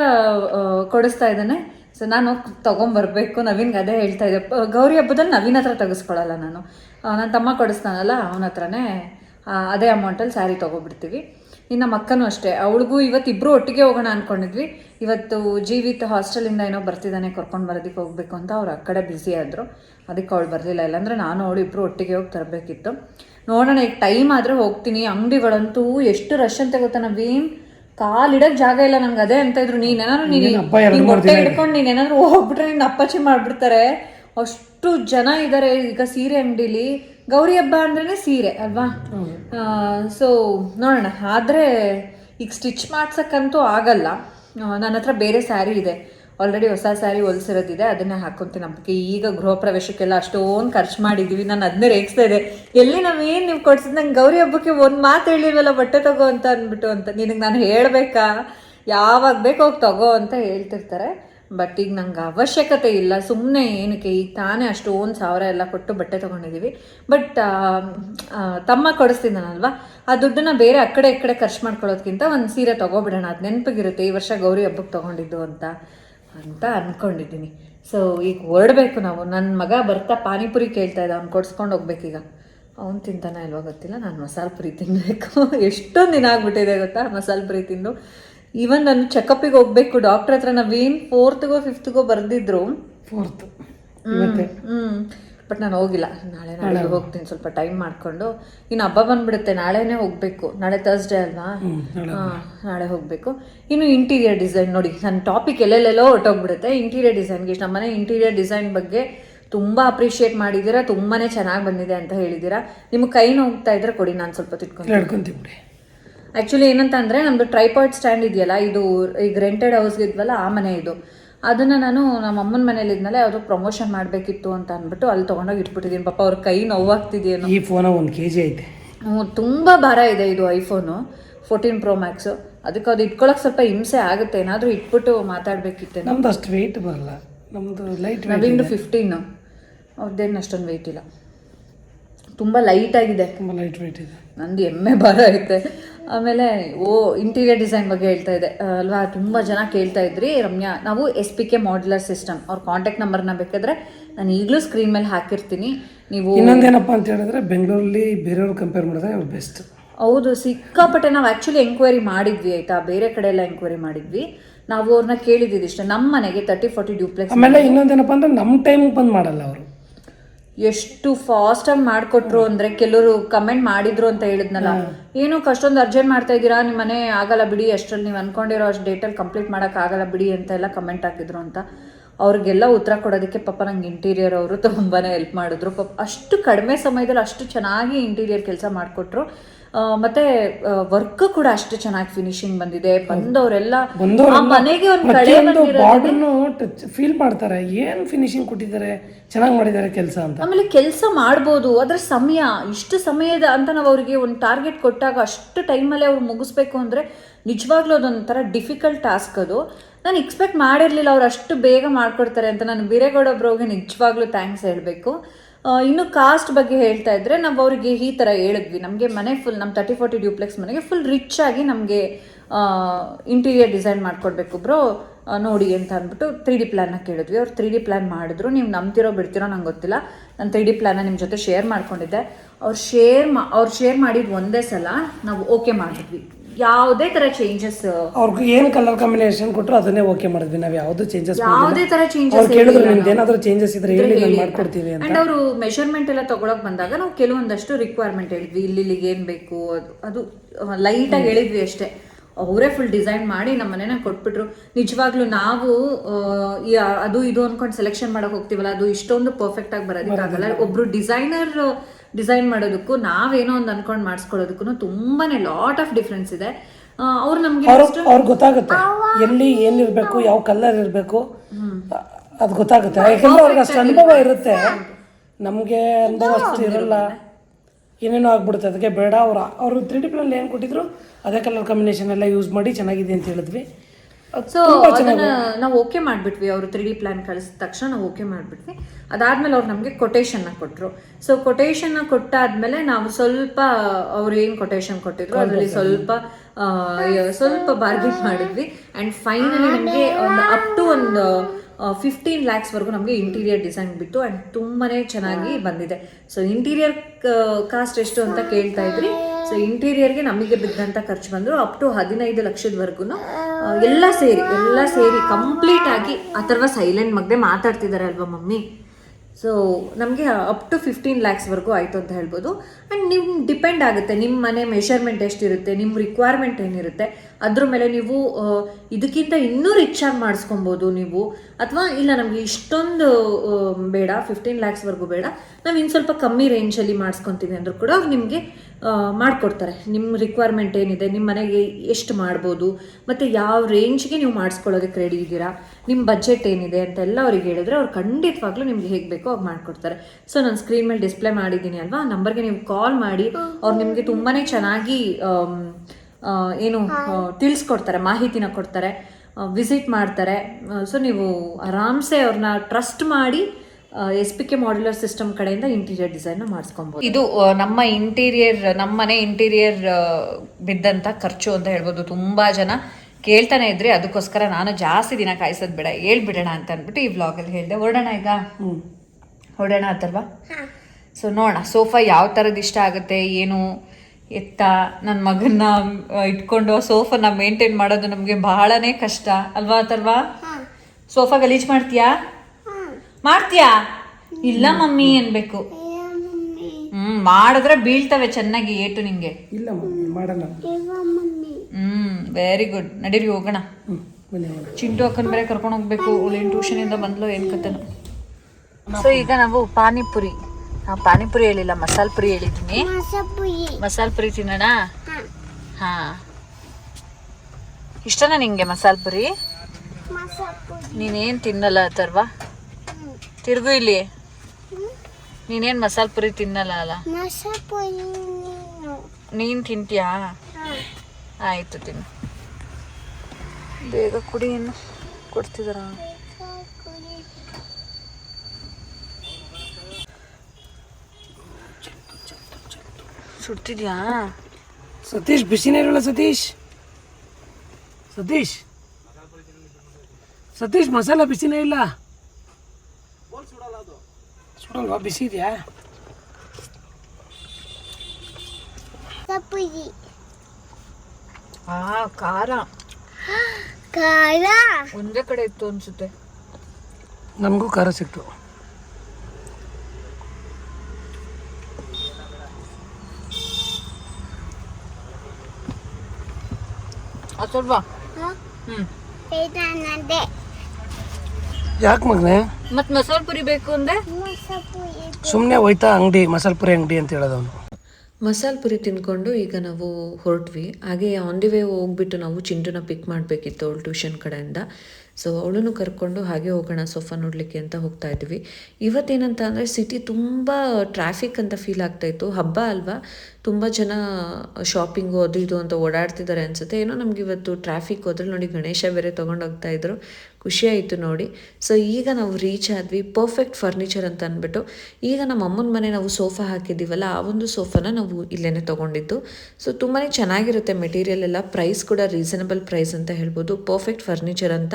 ಕೊಡಿಸ್ತಾ ಇದ್ದಾನೆ. ಸೊ ನಾನು ತೊಗೊಂಬರ್ಬೇಕು ನವೀನ್ಗೆ ಅದೇ ಹೇಳ್ತಾ ಇದ್ದೆ. ಗೌರಿ ಹಬ್ಬದಲ್ಲಿ ನವೀನ್ ಹತ್ರ ತೆಗೆಸ್ಕೊಳ್ಳಲ್ಲ ನಾನು. ನನ್ನ ತಮ್ಮ ಕೊಡಿಸ್ತಾನಲ್ಲ ಅವನ ಹತ್ರನೇ ಅದೇ ಅಮೌಂಟಲ್ಲಿ ಸ್ಯಾರಿ ತೊಗೊಬಿಡ್ತೀವಿ. ಇನ್ನು ನಮ್ಮ ಅಕ್ಕನೂ ಅಷ್ಟೇ. ಅವಳಿಗೂ ಇವತ್ತು ಇಬ್ಬರು ಒಟ್ಟಿಗೆ ಹೋಗೋಣ ಅಂದ್ಕೊಂಡಿದ್ವಿ ಇವತ್ತು ಜೀವಿತ್ ಹಾಸ್ಟೆಲಿಂದ ಏನೋ ಬರ್ತಿದ್ದಾನೆ ಕರ್ಕೊಂಡು ಬರೋದಕ್ಕೆ ಹೋಗಬೇಕು ಅಂತ ಅವ್ರು ಆ ಕಡೆ ಬ್ಯುಸಿ ಆದರು. ಅದಕ್ಕೆ ಅವಳು ಬರಲಿಲ್ಲ. ಇಲ್ಲಾಂದರೆ ನಾನು ಅವಳು ಇಬ್ಬರು ಒಟ್ಟಿಗೆ ಹೋಗಿ ತರಬೇಕಿತ್ತು. ನೋಡೋಣ ಈಗ ಟೈಮ್ ಆದರೆ ಹೋಗ್ತೀನಿ. ಅಂಗಡಿಗಳಂತೂ ಎಷ್ಟು ರಶ್ ಅಂತ ಗೊತ್ತಾ ನಾವೇನು? ಕಾಲಿಡಕ್ ಜಾಗ ಇಲ್ಲ ನಂಗೆ ಅದೇ ಅಂತ ಇದ್ರು. ನೀನೇನಾದ್ರು ನೀನು ಹೊಟ್ಟೆ ಹಿಡ್ಕೊಂಡು ನೀನೇನಾದ್ರು ಹೋಗ್ಬಿಟ್ರೆ ನಿನ್ನ ಅಪ್ಪಚ್ಚಿ ಮಾಡ್ಬಿಡ್ತಾರೆ. ಅಷ್ಟು ಜನ ಇದ್ದಾರೆ ಈಗ ಸೀರೆ ಅಂಗಡಿಲಿ ಗೌರಿ ಹಬ್ಬ ಅಂದ್ರೆ ಸೀರೆ ಅಲ್ವಾ? ಸೊ ನೋಡೋಣ. ಆದರೆ ಈಗ ಸ್ಟಿಚ್ ಮಾಡ್ಸಕ್ಕಂತೂ ಆಗಲ್ಲ. ನನ್ನ ಹತ್ರ ಬೇರೆ ಸ್ಯಾರಿ ಇದೆ. ಆಲ್ರೆಡಿ ಹೊಸ ಸ್ಯಾರಿ ಹೊಲ್ಸಿರೋದಿದೆ. ಅದನ್ನೇ ಹಾಕೊಂತೀನಿ ಹಬ್ಬಕ್ಕೆ. ಈಗ ಗೃಹ ಪ್ರವೇಶಕ್ಕೆಲ್ಲ ಅಷ್ಟೊಂದು ಖರ್ಚು ಮಾಡಿದ್ದೀವಿ ನಾನು ಅದನ್ನೇ ರೇಗಿಸ್ತಾ ಇದೆ ಎಲ್ಲಿ ನಾವೇನು ನೀವು ಕೊಡ್ಸಿದ್? ನಂಗೆ ಗೌರಿ ಹಬ್ಬಕ್ಕೆ ಒಂದು ಮಾತು ಹೇಳಿಲ್ವಲ್ಲ ಬಟ್ಟೆ ತಗೋ ಅಂತ ಅಂದ್ಬಿಟ್ಟು ಅಂತ. ನಿನಗೆ ನಾನು ಹೇಳಬೇಕಾ? ಯಾವಾಗ ಬೇಕೋ ಹೋಗಿ ತಗೋ ಅಂತ ಹೇಳ್ತಿರ್ತಾರೆ. ಬಟ್ ಈಗ ನಂಗೆ ಅವಶ್ಯಕತೆ ಇಲ್ಲ. ಸುಮ್ಮನೆ ಏನಕ್ಕೆ, ಈಗ ತಾನೇ ಅಷ್ಟೊಂದು ಸಾವಿರ ಎಲ್ಲ ಕೊಟ್ಟು ಬಟ್ಟೆ ತೊಗೊಂಡಿದ್ದೀವಿ ಬಟ್ ತಮ್ಮ ಕೊಡಿಸ್ತಿದ್ದಾನಲ್ವ? ಆ ದುಡ್ಡನ್ನ ಬೇರೆ ಆ ಕಡೆ ಈ ಕಡೆ ಖರ್ಚು ಮಾಡ್ಕೊಳ್ಳೋದ್ಕಿಂತ ಒಂದು ಸೀರೆ ತೊಗೊಬಿಡೋಣ. ಅದು ನೆನಪಿಗಿರುತ್ತೆ, ಈ ವರ್ಷ ಗೌರಿ ಹಬ್ಬಕ್ಕೆ ತೊಗೊಂಡಿದ್ದು ಅಂತ. ಅಂತ ಅಂದ್ಕೊಂಡಿದ್ದೀನಿ ಸೊ ಈಗ ಹೊರಡಬೇಕು ನಾವು. ನನ್ನ ಮಗ ಬರ್ತಾ ಪಾನಿಪುರಿ ಕೇಳ್ತಾ ಇದ್ದ. ಅವ್ನು ಕೊಡಿಸ್ಕೊಂಡು ಹೋಗ್ಬೇಕೀಗ. ಅವ್ನು ತಿಂತಾನೆ ಇಲ್ವೋ ಗೊತ್ತಿಲ್ಲ. ನಾನು ಮಸಾಲೆ ಪುರಿ ತಿನ್ನಬೇಕು ಎಷ್ಟೊಂದು ದಿನ ಆಗ್ಬಿಟ್ಟಿದೆ ಗೊತ್ತಾ? ಮಸಾಲೆ ಪುರಿ ತಿಂದು. ಈವನ್ ನಾನು ಚೆಕಪ್ಪಿಗೆ ಹೋಗ್ಬೇಕು ಡಾಕ್ಟರ್ ಹತ್ರ ನಾವೇನು ಫೋರ್ತ್ಗೋ ಫಿಫ್ತ್ಗೋ ಬರೆದಿದ್ರು. ಫೋರ್ತ್ ಹ್ಮ್ ಬಟ್ ನಾನು ಹೋಗಿಲ್ಲ. ನಾಳೆ ನಾಳೆ ಹೋಗ್ತೀನಿ ಸ್ವಲ್ಪ ಟೈಮ್ ಮಾಡ್ಕೊಂಡು. ಇನ್ನು ಹಬ್ಬ ಬಂದ್ಬಿಡುತ್ತೆ ನಾಳೆನೇ ಹೋಗ್ಬೇಕು. ನಾಳೆ ತರ್ಸ್ಡೇ ಅಲ್ವಾ? ಹಾ, ನಾಳೆ ಹೋಗ್ಬೇಕು. ಇನ್ನು ಇಂಟೀರಿಯರ್ ಡಿಸೈನ್ ನೋಡಿ ನನ್ನ ಟಾಪಿಕ್ ಎಲ್ಲೆಲ್ಲೆಲ್ಲೋ ಹೊಟ್ಟೋಗ್ಬಿಡುತ್ತೆ ಇಂಟೀರಿಯರ್ ಡಿಸೈನ್ಗೆ ನಮ್ಮನೆ ಇಂಟೀರಿಯರ್ ಡಿಸೈನ್ ಬಗ್ಗೆ ತುಂಬಾ ಅಪ್ರಿಷಿಯೇಟ್ ಮಾಡಿದ್ದೀರಾ ತುಂಬಾನೇ ಚೆನ್ನಾಗಿ ಬಂದಿದೆ ಅಂತ ಹೇಳಿದ್ದೀರಾ. ನಿಮ್ಗೆ ಕೈ ನೋಗ್ತಾ ಇದ್ರೆ ಕೊಡಿ ನಾನು ಸ್ವಲ್ಪ ಬಿಡಿ. ಆ್ಯಕ್ಚುಲಿ ಏನಂತ ಅಂದರೆ ನಮ್ಮದು ಟ್ರೈಪಾಯ್ಡ್ ಸ್ಟ್ಯಾಂಡ್ ಇದೆಯಲ್ಲ ಇದು ಈಗ ರೆಂಟೆಡ್ ಹೌಸ್ಗೆ ಇದ್ವಲ್ಲ ಆ ಮನೆ ಇದು. ಅದನ್ನು ನಾನು ನಮ್ಮ ಅಮ್ಮನ ಮನೇಲಿ ಇದ್ಮೇಲೆ ಯಾವುದೋ ಪ್ರಮೋಷನ್ ಮಾಡಬೇಕಿತ್ತು ಅಂತ ಅಂದ್ಬಿಟ್ಟು ಅಲ್ಲಿ ತೊಗೊಂಡೋಗಿ ಇಟ್ಬಿಟ್ಟಿದ್ದೀನಿ ಪಾಪ ಅವ್ರ ಕೈ ನೋವಾಗ್ತಿದೆಯೇನೋ. ಈ ಫೋನ ಒಂದು ಕೆ ಜಿ ಐತೆ. ಹ್ಞೂ ತುಂಬ ಭಾರ ಇದೆ ಇದು ಐಫೋನು ಫೋರ್ಟೀನ್ ಪ್ರೋ ಮ್ಯಾಕ್ಸು ಅದಕ್ಕೆ ಅದು ಇಟ್ಕೊಳಕ್ಕೆ ಸ್ವಲ್ಪ ಹಿಂಸೆ ಆಗುತ್ತೆ. ಏನಾದರೂ ಇಟ್ಬಿಟ್ಟು ಮಾತಾಡಬೇಕಿತ್ತೇನೋ. ನಮ್ದು ಅಷ್ಟು ವೆಯ್ಟ್ ಬರಲ್ಲ. ನಮ್ಮದು ಲೈಟ್ ನವಿಂದು ಫಿಫ್ಟೀನು ಅವ್ರದ್ದೇನು ಅಷ್ಟೊಂದು ವೆಯ್ಟ್ ಇಲ್ಲ. ತುಂಬ ಲೈಟ್ ಆಗಿದೆ. ತುಂಬ ಲೈಟ್ ವೆಯ್ಟ್ ಇದೆ. ನಂದು ಎಮ್ಮೆ ಭಾರ ಐತೆ. ಆಮೇಲೆ ಓ ಇಂಟೀರಿಯರ್ ಡಿಸೈನ್ ಬಗ್ಗೆ ಹೇಳ್ತಾ ಇದೆ ಅಲ್ವಾ? ತುಂಬ ಜನ ಕೇಳ್ತಾ ಇದ್ರಿ. ರಮ್ಯಾ ನಾವು S P K modular system ಅವ್ರ ಕಾಂಟ್ಯಾಕ್ಟ್ ನಂಬರ್ನ ಬೇಕಾದ್ರೆ ನಾನು ಈಗಲೂ ಸ್ಕ್ರೀನ್ ಮೇಲೆ ಹಾಕಿರ್ತೀನಿ. ನೀವು ಇನ್ನೊಂದೇನಪ್ಪ ಅಂತ ಹೇಳಿದ್ರೆ ಬೆಂಗಳೂರಲ್ಲಿ ಬೇರೆಯವ್ರು ಕಂಪೇರ್ ಮಾಡಿದ್ರೆ ಅವ್ರು ಬೆಸ್ಟ್ ಹೌದು ಸಿಕ್ಕಾಪಟ್ಟೆ ನಾವು ಆ್ಯಕ್ಚುಲಿ ಎಂಕ್ವೈರಿ ಮಾಡಿದ್ವಿ ಆಯ್ತಾ? ಬೇರೆ ಕಡೆ ಎಲ್ಲ ಎಂಕ್ವೈರಿ ಮಾಡಿದ್ವಿ. ನಾವು ಅವ್ರನ್ನ ಕೇಳಿದ್ದಿದ್ದು ಇಷ್ಟ. ನಮ್ಮ ಮನೆಗೆ ತರ್ಟಿ ಫಾರ್ಟಿ ಡ್ಯೂಪ್ಲೆಕ್ಸ್ ಆಮೇಲೆ ಇನ್ನೊಂದೇನಪ್ಪ ಅಂದ್ರೆ ನಮ್ಮ ಟೈಮ್ ಬಂದು ಮಾಡಲ್ಲ ಅವರು. ಎಷ್ಟು ಫಾಸ್ಟಾಗಿ ಮಾಡಿಕೊಟ್ರು ಅಂದ್ರೆ ಕೆಲವರು ಕಮೆಂಟ್ ಮಾಡಿದ್ರು ಅಂತ ಹೇಳಿದ್ನಲ್ಲ. ಏನು ಅಷ್ಟೊಂದು ಅರ್ಜೆಂಟ್ ಮಾಡ್ತಾ ಇದ್ದೀರಾ ನಿಮ್ಮ ಮನೆ ಆಗಲ್ಲ ಬಿಡಿ ಅಷ್ಟರಲ್ಲಿ ನೀವು ಅನ್ಕೊಂಡಿರೋ ಅಷ್ಟು ಡೇಟಲ್ಲಿ ಕಂಪ್ಲೀಟ್ ಆಗಲ್ಲ ಬಿಡಿ ಅಂತ ಎಲ್ಲ ಕಮೆಂಟ್ ಹಾಕಿದ್ರು ಅಂತ. ಅವ್ರಿಗೆಲ್ಲ ಉತ್ತರ ಕೊಡೋದಕ್ಕೆ ಪಾಪ ನಂಗೆ ಇಂಟೀರಿಯರ್ ಅವರು ತುಂಬಾ ಹೆಲ್ಪ್ ಮಾಡಿದ್ರು. ಪಾಪ ಅಷ್ಟು ಕಡಿಮೆ ಸಮಯದಲ್ಲಿ ಅಷ್ಟು ಚೆನ್ನಾಗಿ ಇಂಟೀರಿಯರ್ ಕೆಲಸ ಮಾಡಿಕೊಟ್ರು. ಮತ್ತೆ ವರ್ಕ್ ಕೂಡ ಅಷ್ಟು ಚೆನ್ನಾಗಿ ಫಿನಿಶಿಂಗ್ ಬಂದಿದೆ. ಬಂದವರೆಲ್ಲ ಮನೆಗೆ ಒಂದು ಟಚ್ ಫೀಲ್ ಮಾಡ್ತಾರೆ. ಏನು ಫಿನಿಶಿಂಗ್ ಕೊಟ್ಟಿದ್ದಾರೆ? ಚೆನ್ನಾಗಿ ಮಾಡಿದ್ದಾರೆ ಕೆಲಸ ಅಂತ. ಆಮೇಲೆ ಕೆಲಸ ಮಾಡ್ಬೋದು. ಅದ್ರ ಸಮಯ ಇಷ್ಟು ಸಮಯದ ಅಂತ ನಾವು ಅವರಿಗೆ ಒಂದು ಟಾರ್ಗೆಟ್ ಕೊಟ್ಟಾಗ ಅಷ್ಟು ಟೈಮಲ್ಲಿ ಅವ್ರು ಮುಗಿಸ್ಬೇಕು ಅಂದ್ರೆ ನಿಜವಾಗ್ಲೂ ಅದೊಂಥರ ಡಿಫಿಕಲ್ಟ್ ಟಾಸ್ಕ್ ಅದು. ನಾನು ಎಕ್ಸ್ಪೆಕ್ಟ್ ಮಾಡಿರಲಿಲ್ಲ ಅವ್ರು ಅಷ್ಟು ಬೇಗ ಮಾಡ್ಕೊಡ್ತಾರೆ ಅಂತ. ನಾನು ಬೀರೇಗೌಡ ಬ್ರೋಗೆ ನಿಜವಾಗ್ಲೂ ಥ್ಯಾಂಕ್ಸ್ ಹೇಳಬೇಕು. ಇನ್ನು ಕಾಸ್ಟ್ ಬಗ್ಗೆ ಹೇಳ್ತಾ ಇದ್ರೆ ನಾವು ಅವರಿಗೆ ಈ ಥರ ಹೇಳಿದ್ವಿ. ನಮಗೆ ಮನೆ ಫುಲ್ ನಮ್ಮ ತರ್ಟಿ ಫೋರ್ಟಿ ಡ್ಯೂಪ್ಲೆಕ್ಸ್ ಮನೆಗೆ ಫುಲ್ ರಿಚ್ ಆಗಿ ನಮಗೆ ಇಂಟೀರಿಯರ್ ಡಿಸೈನ್ ಮಾಡ್ಕೊಡ್ಬೇಕು ಬ್ರೋ ನೋಡಿ ಅಂತ ಅಂದ್ಬಿಟ್ಟು ತ್ರೀ ಡಿ ಪ್ಲ್ಯಾನ್ನ ಕೇಳಿದ್ವಿ. ಅವ್ರು ತ್ರೀ ಡಿ ಪ್ಲ್ಯಾನ್ ಮಾಡಿದ್ರು. ನೀವು ನಂಬ್ತಿರೋ ಬಿಡ್ತಿರೋ ನಂಗೆ ಗೊತ್ತಿಲ್ಲ. ನಾನು ತ್ರೀ ಡಿ ಪ್ಲ್ಯಾನ್ನ ನಿಮ್ಮ ಜೊತೆ ಶೇರ್ ಮಾಡ್ಕೊಂಡಿದ್ದೆ. ಅವ್ರು ಶೇರ್ ಮಾ ಅವ್ರು ಶೇರ್ ಮಾಡಿದ್ದು ಒಂದೇ ಸಲ ನಾವು ಓಕೆ ಮಾಡಿದ್ವಿ ಯಾವುದೇ ತರ ಚೇಂಜಸ್ ಅವ್ರಿಗೆ ಏನು ಕಲರ್ ಕಾಂಬಿನೇಷನ್ ಕೊಟ್ಟರು ಅದನ್ನೇ ಓಕೆ ಮಾಡಿದ್ವಿ. ನಾವು ಯಾವುದು ಚೇಂಜಸ್ ಯಾವುದೇ ತರ ಚೇಂಜಸ್ ಅವ್ರು ಕೇಳಿದ್ರು ನಿಮ್ದು ಏನಾದರೂ ಚೇಂಜಸ್ ಇದ್ರೆ ಹೇಳಿ ನಾನು ಮಾಡ್ಕೊಡ್ತೀವಿ ಅಂತ. ಅಂಡ್ ಅವರು ಮೆಷರ್ಮೆಂಟ್ ಎಲ್ಲ ತಗೊಳಕ್ ಬಂದಾಗ ನಾವು ಕೆಲವೊಂದಷ್ಟು ರಿಕ್ವೈರ್ಮೆಂಟ್ ಹೇಳಿದ್ವಿ. ಇಲ್ಲಿ ಇಲ್ಲಿಗೆ ಏನ್ ಬೇಕು ಅದು ಅದು ಲೈಟ್ ಆಗಿ ಹೇಳಿದ್ವಿ ಅಷ್ಟೇ. ಅವರೇ ಫುಲ್ ಡಿಸೈನ್ ಮಾಡಿ ನಮ್ಮ ಮನೇನ ಕೊಟ್ಬಿಟ್ರು. ನಿಜವಾಗ್ಲೂ ನಾವು ಅದು ಇದು ಅನ್ಕೊಂಡು ಸೆಲೆಕ್ಷನ್ ಮಾಡಕ್ ಹೋಗ್ತೀವಲ್ಲ ಅದು ಇಷ್ಟೊಂದು ಪರ್ಫೆಕ್ಟ್ ಆಗಿ ಬರೋದಕ್ಕಾಗಲ್ಲ ಒಬ್ರು ಡಿಸೈನರ್ ಡಿಸೈನ್ ಮಾಡೋದಕ್ಕೂ ನಾವೇನೋ ಒಂದು ಅನ್ಕೊಂಡು ಮಾಡಿಸ್ಕೊಳ್ಳೋದಕ್ಕೂ ತುಂಬಾನೇ ಲಾಟ್ ಆಫ್ ಡಿಫ್ರೆನ್ಸ್ ಇದೆ. ಅವ್ರು ನಮ್ಗೆ ಅವ್ರು ಅವ್ರಿಗೆ ಗೊತ್ತಾಗುತ್ತೆ. ಎಲ್ಲಿ ಏನಿರಬೇಕು ಯಾವ ಕಲರ್ ಇರಬೇಕು ಅದು ಗೊತ್ತಾಗುತ್ತೆ. ಯಾಕಂದ್ರೆ ಅವ್ರಿಗೆ ಅಷ್ಟು ಅನುಭವ ಇರುತ್ತೆ. ನಮಗೆ ಅನುಭವ ಅಷ್ಟು ಇರಲ್ಲ. ಏನೇನೋ ಆಗ್ಬಿಡುತ್ತೆ ಅದಕ್ಕೆ ಬೇಡ. ಅವ್ರು ಅವರು ತ್ರೀ ಡಿ ಪ್ಲಾನ್ ಏನು ಕೊಟ್ಟಿದ್ರು ಅದೇ ಕಲರ್ ಕಾಂಬಿನೇಷನ್ ಎಲ್ಲ ಯೂಸ್ ಮಾಡಿ ಚೆನ್ನಾಗಿದೆ ಅಂತ ಹೇಳಿದ್ವಿ. ಸೊ ಅದನ್ನ ನಾವು ಓಕೆ ಮಾಡಿಬಿಟ್ವಿ. ಅವರು ತ್ರೀ ಡಿ ಪ್ಲಾನ್ ಕಳಿಸಿದ ತಕ್ಷಣ ನಾವು ಓಕೆ ಮಾಡಿಬಿಟ್ವಿ. ಅದಾದ್ಮೇಲೆ ಅವ್ರು ನಮಗೆ ಕೊಟೇಶನ್ನ ಕೊಟ್ಟರು ಸೊ ಕೊಟೇಶನ್ನ ಕೊಟ್ಟಾದ್ಮೇಲೆ ನಾವು ಸ್ವಲ್ಪ ಅವ್ರು ಏನು ಕೊಟೇಶನ್ ಕೊಟ್ಟಿದ್ರು ಅದರಲ್ಲಿ ಸ್ವಲ್ಪ ಸ್ವಲ್ಪ ಬಾರ್ಗೇನ್ ಮಾಡಿದ್ವಿ. ಆ್ಯಂಡ್ ಫೈನಲಿ ನಮಗೆ ಒಂದು ಅಪ್ ಟು ಒಂದು ಫಿಫ್ಟೀನ್ ಲ್ಯಾಕ್ಸ್ವರೆಗೂ ನಮಗೆ ಇಂಟೀರಿಯರ್ ಡಿಸೈನ್ ಬಿಟ್ಟು ಆ್ಯಂಡ್ ತುಂಬಾನೇ ಚೆನ್ನಾಗಿ ಬಂದಿದೆ. ಸೊ ಇಂಟೀರಿಯರ್ ಕಾಸ್ಟ್ ಎಷ್ಟು ಅಂತ ಕೇಳ್ತಾ ಇದ್ರಿ. ಸೊ ಇಂಟೀರಿಯರ್ಗೆ ನಮಗೆ ಬಿದ್ದಂಥ ಖರ್ಚು ಬಂದರು ಅಪ್ ಟು ಹದಿನೈದು ಲಕ್ಷದವರೆಗೂ ಎಲ್ಲ ಸೇರಿ ಎಲ್ಲ ಸೇರಿ ಕಂಪ್ಲೀಟ್ ಆಗಿ ಥರ ಸೈಲೆಂಟ್ ಮಗ್ದೆ ಮಾತಾಡ್ತಿದ್ದಾರೆ ಅಲ್ವಾ ಮಮ್ಮಿ? ಸೊ ನಮಗೆ ಅಪ್ ಟು ಫಿಫ್ಟೀನ್ ಲ್ಯಾಕ್ಸ್ವರೆಗೂ ಆಯಿತು ಅಂತ ಹೇಳ್ಬೋದು. ಆ್ಯಂಡ್ ನಿಮ್ಮ ಡಿಪೆಂಡ್ ಆಗುತ್ತೆ. ನಿಮ್ಮ ಮನೆ ಮೆಷರ್ಮೆಂಟ್ ಎಷ್ಟಿರುತ್ತೆ ನಿಮ್ಮ ರಿಕ್ವೈರ್ಮೆಂಟ್ ಏನಿರುತ್ತೆ. ಅದ್ರ ಮೇಲೆ ನೀವು ಇದಕ್ಕಿಂತ ಇನ್ನೂ ರಿಚ್ ಆಗಿ ಮಾಡಿಸ್ಕೊಬೋದು ನೀವು. ಅಥವಾ ಇಲ್ಲ ನಮಗೆ ಇಷ್ಟೊಂದು ಆ, ಬೇಡ ಫಿಫ್ಟೀನ್ ಲ್ಯಾಕ್ಸ್ವರೆಗೂ ಬೇಡ. ನಾವು ಇನ್ನು ಸ್ವಲ್ಪ ಕಮ್ಮಿ ರೇಂಜಲ್ಲಿ ಮಾಡಿಸ್ಕೊತೀವಿ ಅಂದರೂ ಕೂಡ ನಿಮಗೆ ಮಾಡಿಕೊಡ್ತಾರೆ. ನಿಮ್ಮ ರಿಕ್ವೈರ್ಮೆಂಟ್ ಏನಿದೆ ನಿಮ್ಮ ಮನೆಗೆ ಎಷ್ಟು ಮಾಡ್ಬೋದು ಮತ್ತು ಯಾವ ರೇಂಜ್ಗೆ ನೀವು ಮಾಡಿಸ್ಕೊಳ್ಳೋದಕ್ಕೆ ರೆಡಿ ಇದ್ದೀರಾ ನಿಮ್ಮ ಬಜೆಟ್ ಏನಿದೆ ಅಂತೆಲ್ಲ ಅವ್ರಿಗೆ ಹೇಳಿದ್ರೆ ಅವ್ರು ಖಂಡಿತವಾಗ್ಲೂ ನಿಮ್ಗೆ ಹೇಗೆ ಬೇಕೋ ಅವ್ರು ಮಾಡಿಕೊಡ್ತಾರೆ. ಸೊ ನಾನು ಸ್ಕ್ರೀನ್ ಮೇಲೆ ಡಿಸ್ಪ್ಲೇ ಮಾಡಿದ್ದೀನಿ ಅಲ್ವಾ ಆ ನಂಬರ್ಗೆ ನೀವು ಕಾಲ್ ಮಾಡಿ ಅವ್ರು ನಿಮಗೆ ತುಂಬಾ ಚೆನ್ನಾಗಿ ಏನು ತಿಳಿಸ್ಕೊಡ್ತಾರೆ ಮಾಹಿತಿನ ಕೊಡ್ತಾರೆ ವಿಸಿಟ್ ಮಾಡ್ತಾರೆ. ಸೊ ನೀವು ಆರಾಮ್ಸೆ ಅವ್ರನ್ನ ಟ್ರಸ್ಟ್ ಮಾಡಿ S P K modular system ಕಡೆಯಿಂದ ಇಂಟೀರಿಯರ್ ಡಿಸೈನ್ ಮಾಡಿಸ್ಕೊಬಹುದು ಇದು ನಮ್ಮ ಇಂಟೀರಿಯರ್ ನಮ್ಮ ಮನೆ ಇಂಟೀರಿಯರ್ ಬಿದ್ದಂಥ ಖರ್ಚು ಅಂತ ಹೇಳ್ಬೋದು. ತುಂಬ ಜನ ಕೇಳ್ತಾನೆ ಇದ್ರೆ ಅದಕ್ಕೋಸ್ಕರ ನಾನು ಜಾಸ್ತಿ ದಿನ ಕಾಯಿಸೋದು ಬೇಡ. ಹೇಳ್ಬಿಡೋಣ ಅಂತ ಅಂದ್ಬಿಟ್ಟು ಈ ವ್ಲಾಗಲ್ಲಿ ಹೇಳಿದೆ. ಹೊರಡೋಣ ಈಗ. ಹೊರಡೋಣ ಅಥರ್ವಾ? ಸೊ ನೋಡೋಣ. ಸೋಫಾ ಯಾವ ಥರದ್ದು ಇಷ್ಟ ಆಗುತ್ತೆ? ಏನು? ಎತ್ತ? ನನ್ನ ಮಗನ್ನ ಇಟ್ಕೊಂಡು ಸೋಫಾನ ಮೇಂಟೈನ್ ಮಾಡೋದು ನಮಗೆ ಬಹಳನೇ ಕಷ್ಟ. ಅಲ್ವಾ ಅಥರ್ವಾ? ಸೋಫಾ ಗಲೀಜ್ ಮಾಡ್ತೀಯಾ? ಮಾಡ್ತೀಯಾ ಇಲ್ಲ ಮಮ್ಮಿ ಅನ್ಬೇಕು. ಹ್ಮ್ ಮಾಡಿದ್ರೆ ಬೀಳ್ತವೆ ಚೆನ್ನಾಗಿ ಏಟು ನಿಂಗೆ. ಇಲ್ಲ ಮಮ್ಮಿ ಹ್ಮ್ ವೆರಿ ಗುಡ್ ನಡೀರಿ ಹೋಗೋಣ. ಚಿಂಟು ಅಕ್ಕನ ಬೇರೆ ಕರ್ಕೊಂಡು ಹೋಗ್ಬೇಕು. ಟ್ಯೂಷನ್ ಟ್ಯೂಷನಿಂದ ಬಂದ್ಲು ಏನ್ ಕತೆನು ಸೊ ಈಗ ನಾವು ಪಾನಿಪುರಿ. ನಾವು ಪಾನಿಪುರಿ ಹೇಳಿಲ್ಲ ಮಸಾಲ ಪುರಿ ಹೇಳಿದ್ದೀನಿ ಮಸಾಲ ಪುರಿ ತಿನ್ನೋಣ? ಹಾ. ಇಷ್ಟನಾ ನಿಂಗೆ ಮಸಾಲ ಪುರಿ. ನೀನೇನು ತಿನ್ನಲ್ಲ ಅಥರ್ವಾ? ತಿರ್ಗು ಇಲ್ಲಿ. ನೀನೇನ್ ಮಸಾಲ ಪುರಿ ತಿನ್ನಲ್ಲ ಅಲ್ಲ? ನೀನು. ತಿಂತೀಯಾ? ಆಯಿತು ತಿನ್ನು. ಬೇಗ ಕುಡಿ ಏನು ಕೊಡ್ತಿದಾರ. ಸುಡ್ತಿದ್ಯಾ? ಸತೀಶ್ ಬಿಸಿನೇ ಇರಲ್ಲ ಸತೀಶ್. ಸತೀಶ್. ಸತೀಶ್ ಮಸಾಲ ಬಿಸಿನೇ ಇಲ್ಲ. ಸುಡಲ್ವಾ ಬಿಸಿ ಇದೆಯಾ? ಆ ಖಾರ. ಖಾರ? ಒಂದೇ ಕಡೆ ಇತ್ತು ಅನ್ಸುತ್ತೆ. ನಮಗೂ ಖಾರ ಸಿಕ್ತು. ಹ್ಮ್. ಇದಾನದೆ ಯಾಕೆ ಮಗನೇ? ಮತ್ ಮಸಾಲ ಪುರಿ ಬೇಕು ಅಂದೆ? ಮಸಪುರಿ ಸುಮ್ಮನೆ ಹೋಯ್ತಾ ಅಂಗಡಿ ಮಸಾಲ ಪುರಿ ಅಂಗಡಿ ಅಂತ ಹೇಳೋದವನು. ಅವನು ಮಸಾಲ ಪುರಿ ತಿನ್ಕೊಂಡು ಈಗ ನಾವು ಹೊರಟ್ವಿ. ಹಾಗೆ ಆನ್ ದಿ ವೇ ಹೋಗ್ಬಿಟ್ಟು ನಾವು ಚಿಂಟುನ ಪಿಕ್ ಮಾಡಬೇಕಿತ್ತು ಅವಳು ಟ್ಯೂಷನ್ ಕಡೆಯಿಂದ. ಸೊ ಅವಳನ್ನು ಕರ್ಕೊಂಡು ಹಾಗೆ ಹೋಗೋಣ ಸೋಫಾ ನೋಡಲಿಕ್ಕೆ ಅಂತ ಹೋಗ್ತಾ ಇದ್ವಿ. ಇವತ್ತೇನಂತ ಅಂದರೆ ಸಿಟಿ ತುಂಬ ಟ್ರಾಫಿಕ್ ಅಂತ ಫೀಲ್ ಆಗ್ತಾಯಿತ್ತು ಹಬ್ಬ ಅಲ್ವಾ? ತುಂಬ ಜನ ಶಾಪಿಂಗು ಅದು ಇದು ಅಂತ ಓಡಾಡ್ತಿದ್ದಾರೆ ಅನಿಸುತ್ತೆ. ಏನೋ ನಮ್ಗೆ ಇವತ್ತು ಟ್ರಾಫಿಕ್ ಹೋದ್ರೆ ನೋಡಿ ಗಣೇಶ ಬೇರೆ ತೊಗೊಂಡೋಗ್ತಾ ಇದ್ರು. ಖುಷಿ ಆಯಿತು ನೋಡಿ. ಸೊ ಈಗ ನಾವು ರೀಚ್ ಆದ್ವಿ ಪರ್ಫೆಕ್ಟ್ ಫರ್ನಿಚರ್ ಅಂತ ಅಂದ್ಬಿಟ್ಟು. ಈಗ ನಮ್ಮ ಅಮ್ಮನ ಮನೆ ನಾವು ಸೋಫಾ ಹಾಕಿದ್ದೀವಲ್ಲ, ಆ ಒಂದು ಸೋಫಾನ ನಾವು ಇಲ್ಲೇ ತೊಗೊಂಡಿದ್ದು. ಸೊ ತುಂಬಾ ಚೆನ್ನಾಗಿರುತ್ತೆ ಮೆಟೀರಿಯಲ್ ಎಲ್ಲ ಪ್ರೈಸ್ ಕೂಡ ರೀಸನಬಲ್ ಪ್ರೈಸ್ ಅಂತ ಹೇಳ್ಬೋದು. ಪರ್ಫೆಕ್ಟ್ ಫರ್ನಿಚರ್ ಅಂತ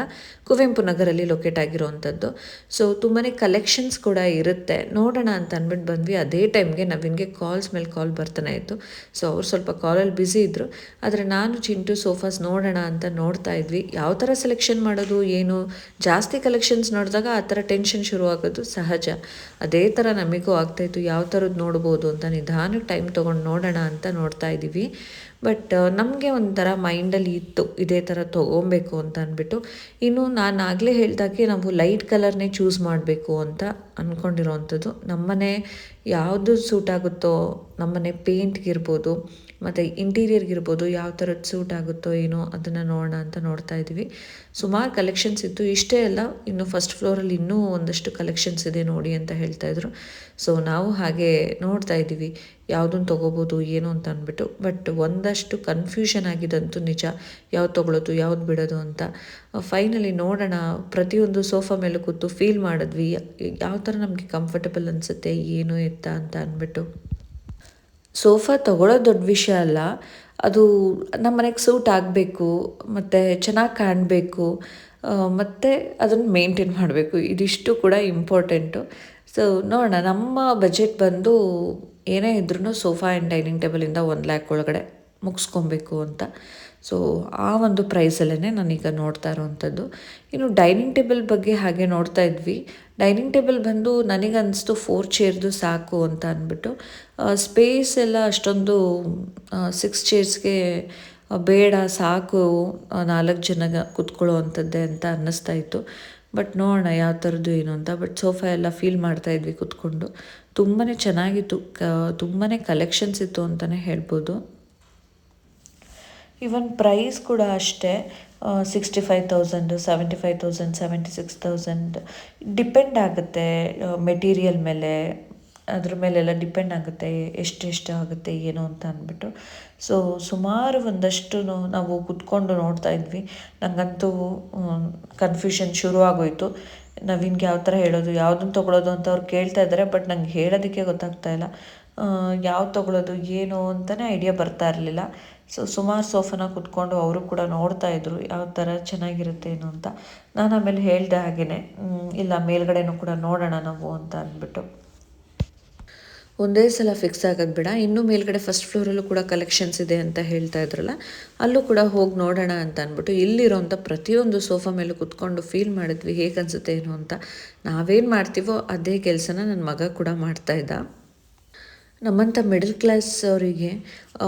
ಕುವೆಂಪು ನಗರಲ್ಲಿ ಲೊಕೇಟ್ ಆಗಿರೋವಂಥದ್ದು ಸೊ ತುಂಬಾ ಕಲೆಕ್ಷನ್ಸ್ ಕೂಡ ಇರುತ್ತೆ. ನೋಡೋಣ ಅಂತ ಅಂದ್ಬಿಟ್ಟು ಬಂದ್ವಿ. ಅದೇ ಟೈಮ್ಗೆ ನವೀನ್ಗೆ ಕಾಲ್ಸ್ ಮೇಲೆ ಕಾಲ್ ಬರ್ತಾನೆ ಇತ್ತು. ಸೊ ಅವ್ರು ಸ್ವಲ್ಪ ಕಾಲಲ್ಲಿ ಬ್ಯುಸಿ ಇದ್ದರು ಆದರೆ ನಾನು ಚಿಂಟು ಸೋಫಾಸ್ ನೋಡೋಣ ಅಂತ ನೋಡ್ತಾ ಇದ್ವಿ. ಯಾವ ಥರ ಸೆಲೆಕ್ಷನ್ ಮಾಡೋದು, ಏನು ಜಾಸ್ತಿ ಕಲೆಕ್ಷನ್ಸ್ ನೋಡಿದಾಗ ಆ ಥರ ಟೆನ್ಷನ್ ಶುರು ಆಗೋದು ಸಹಜ. ಅದೇ ಥರ ನಮಗೂ ಆಗ್ತಾಯಿತ್ತು ಯಾವ ಥರದ್ದು ನೋಡ್ಬೋದು ಅಂತ ನಿಧಾನಕ್ಕೆ ಟೈಮ್ ತೊಗೊಂಡು ನೋಡೋಣ ಅಂತ ನೋಡ್ತಾ ಇದ್ದೀವಿ. ಬಟ್ ನಮಗೆ ಒಂಥರ ಮೈಂಡಲ್ಲಿ ಇತ್ತು, ಇದೇ ಥರ ತೊಗೊಬೇಕು ಅಂತ ಅಂದ್ಬಿಟ್ಟು. ಇನ್ನು ನಾನು ಆಗಲೇ ಹೇಳ್ದಾಗೆ ನಾವು ಲೈಟ್ ಕಲರ್ನೇ ಚೂಸ್ ಮಾಡಬೇಕು ಅಂತ ಅಂದ್ಕೊಂಡಿರೋವಂಥದ್ದು ನಮ್ಮನೆ ಯಾವುದು ಸೂಟ್ ಆಗುತ್ತೋ, ನಮ್ಮನೆ ಪೇಂಟ್ಗಿರ್ಬೋದು ಮತ್ತು ಇಂಟೀರಿಯರ್ಗಿರ್ಬೋದು ಯಾವ ಥರದ್ದು ಸೂಟ್ ಆಗುತ್ತೋ ಏನೋ ಅದನ್ನು ನೋಡೋಣ ಅಂತ ನೋಡ್ತಾ ಇದ್ದೀವಿ. ಸುಮಾರು ಕಲೆಕ್ಷನ್ಸ್ ಇತ್ತು. ಇಷ್ಟೇ ಅಲ್ಲ, ಇನ್ನು ಫಸ್ಟ್ ಫ್ಲೋರಲ್ಲಿ ಇನ್ನೂ ಒಂದಷ್ಟು ಕಲೆಕ್ಷನ್ಸ್ ಇದೆ ನೋಡಿ ಅಂತ ಹೇಳ್ತಾ ಇದ್ರು. ಸೊ ನಾವು ಹಾಗೆ ನೋಡ್ತಾ ಇದ್ದೀವಿ. ಯಾವುದನ್ನು ತೊಗೋಬೋದು, ಏನು ಅಂತ ಅಂದ್ಬಿಟ್ಟು. ಬಟ್ ಒಂದಷ್ಟು ಕನ್ಫ್ಯೂಷನ್ ಆಗಿದಂತೂ ನಿಜ. ಯಾವ್ದು ತೊಗೊಳೋದು, ಯಾವ್ದು ಬಿಡೋದು ಅಂತ. ಫೈನಲಿ ನೋಡೋಣ. ಪ್ರತಿಯೊಂದು ಸೋಫಾ ಮೇಲೆ ಕೂತು ಫೀಲ್ ಮಾಡಿದ್ವಿ. ಯಾವ ಥರ ನಮಗೆ ಕಂಫರ್ಟಬಲ್ ಅನಿಸುತ್ತೆ, ಏನು ಎತ್ತ ಅಂತ ಅಂದ್ಬಿಟ್ಟು. ಸೋಫಾ ತಗೊಳ್ಳೋದು ದೊಡ್ಡ ವಿಷಯ ಅಲ್ಲ. ಅದು ನಮ್ಮ ಮನೆಗೆ ಸೂಟ್ ಆಗಬೇಕು, ಮತ್ತು ಚೆನ್ನಾಗಿ ಕಾಣಬೇಕು ಮತ್ತು ಅದನ್ನು ಮೇಂಟೈನ್ ಮಾಡಬೇಕು. ಇದಿಷ್ಟು ಕೂಡ ಇಂಪಾರ್ಟೆಂಟು ಸೊ ನೋಡೋಣ. ನಮ್ಮ ಬಜೆಟ್ ಬಂದು ಏನೇ ಇದ್ರೂ ಸೋಫಾ ಆ್ಯಂಡ್ ಡೈನಿಂಗ್ ಟೇಬಲಿಂದ ಒಂದು ಲ್ಯಾಕ್ ಒಳಗಡೆ ಮುಗಿಸ್ಕೊಬೇಕು ಅಂತ. ಸೊ ಆ ಒಂದು ಪ್ರೈಸಲ್ಲೇ ನಾನೀಗ ನೋಡ್ತಾ ಇರೋವಂಥದ್ದು ಇನ್ನು ಡೈನಿಂಗ್ ಟೇಬಲ್ ಬಗ್ಗೆ ಹಾಗೆ ನೋಡ್ತಾ ಇದ್ವಿ. ಡೈನಿಂಗ್ ಟೇಬಲ್ ಬಂದು ನನಗನ್ನಿಸ್ತು ಫೋರ್ ಚೇರ್ದು ಸಾಕು ಅಂತ ಅಂದ್ಬಿಟ್ಟು. ಸ್ಪೇಸ್ ಎಲ್ಲ ಅಷ್ಟೊಂದು ಸಿಕ್ಸ್ ಚೇರ್ಸ್ಗೆ ಬೇಡ, ಸಾಕು ನಾಲ್ಕು ಜನ ಕುತ್ಕೊಳ್ಳೋ ಅಂಥದ್ದೇ ಅಂತ ಅನ್ನಿಸ್ತಾ ಇತ್ತು. ಬಟ್ ನೋಡೋಣ ಯಾವ ಥರದ್ದು ಏನು ಅಂತ. ಬಟ್ ಸೋಫಾ ಎಲ್ಲ ಫೀಲ್ ಮಾಡ್ತಾ ಇದ್ವಿ ಕುತ್ಕೊಂಡು. ತುಂಬಾ ಚೆನ್ನಾಗಿತ್ತು. ತುಂಬಾ ಕಲೆಕ್ಷನ್ಸ್ ಇತ್ತು ಅಂತಲೇ ಹೇಳ್ಬೋದು. ಇವನ್ ಪ್ರೈಸ್ ಕೂಡ ಅಷ್ಟೇ sixty five thousand seventy five thousand seventy six thousand depend ಆಗುತ್ತೆ ಮೆಟೀರಿಯಲ್ ಮೇಲೆ ಅದ್ರ ಮೇಲೆಲ್ಲ ಡಿಪೆಂಡ್ ಆಗುತ್ತೆ ಎಷ್ಟು ಎಷ್ಟು ಆಗುತ್ತೆ ಏನು ಅಂತ ಅಂದ್ಬಿಟ್ಟು ಸೊ ಸುಮಾರು ಒಂದಷ್ಟು ನಾವು ಕುತ್ಕೊಂಡು ನೋಡ್ತಾ ಇದ್ವಿ ನನಗಂತೂ ಕನ್ಫ್ಯೂಷನ್ ಶುರು ಆಗೋಯ್ತು ನವೀನ್ಗೆ ಯಾವ ಥರ ಹೇಳೋದು ಯಾವುದನ್ನು ತೊಗೊಳೋದು ಅಂತ ಅವ್ರು ಕೇಳ್ತಾ ಇದ್ದಾರೆ ಬಟ್ ನಂಗೆ ಹೇಳೋದಕ್ಕೆ ಗೊತ್ತಾಗ್ತಾ ಇಲ್ಲ ಯಾವ್ದು ತೊಗೊಳೋದು ಏನು ಅಂತಲೇ ಐಡಿಯಾ ಬರ್ತಾ ಇರಲಿಲ್ಲ ಸೊ ಸುಮಾರು ಸೋಫಾನ ಕುತ್ಕೊಂಡು ಅವರು ಕೂಡ ನೋಡ್ತಾ ಇದ್ರು, ಯಾವ ಥರ ಚೆನ್ನಾಗಿರುತ್ತೆ ಏನು ಅಂತ. ನಾನು ಆಮೇಲೆ ಹೇಳಿದೆ ಹಾಗೆಯೇ ಇಲ್ಲ, ಮೇಲ್ಗಡೆನೂ ಕೂಡ ನೋಡೋಣ ನಾವು ಅಂತ ಅಂದ್ಬಿಟ್ಟು. ಒಂದೇ ಸಲ ಫಿಕ್ಸ್ ಆಗೋದು ಬೇಡ, ಇನ್ನೂ ಮೇಲ್ಗಡೆ ಫಸ್ಟ್ ಫ್ಲೋರಲ್ಲೂ ಕೂಡ ಕಲೆಕ್ಷನ್ಸ್ ಇದೆ ಅಂತ ಹೇಳ್ತಾ ಇದ್ರಲ್ಲ, ಅಲ್ಲೂ ಕೂಡ ಹೋಗಿ ನೋಡೋಣ ಅಂತ ಅಂದ್ಬಿಟ್ಟು, ಇಲ್ಲಿರೋಂಥ ಪ್ರತಿಯೊಂದು ಸೋಫಾ ಮೇಲೆ ಕುತ್ಕೊಂಡು ಫೀಲ್ ಮಾಡಿದ್ವಿ ಹೇಗೆ ಅನಿಸುತ್ತೆ ಏನು ಅಂತ, ನಾವೇನು ಮಾಡ್ತೀವೋ ಅದೇ ಕೆಲಸನ ನನ್ನ ಮಗ ಕೂಡ ಮಾಡ್ತಾ ಇದ್ದ. ನಮ್ಮಂಥ ಮಿಡಲ್ ಕ್ಲಾಸ್ ಅವರಿಗೆ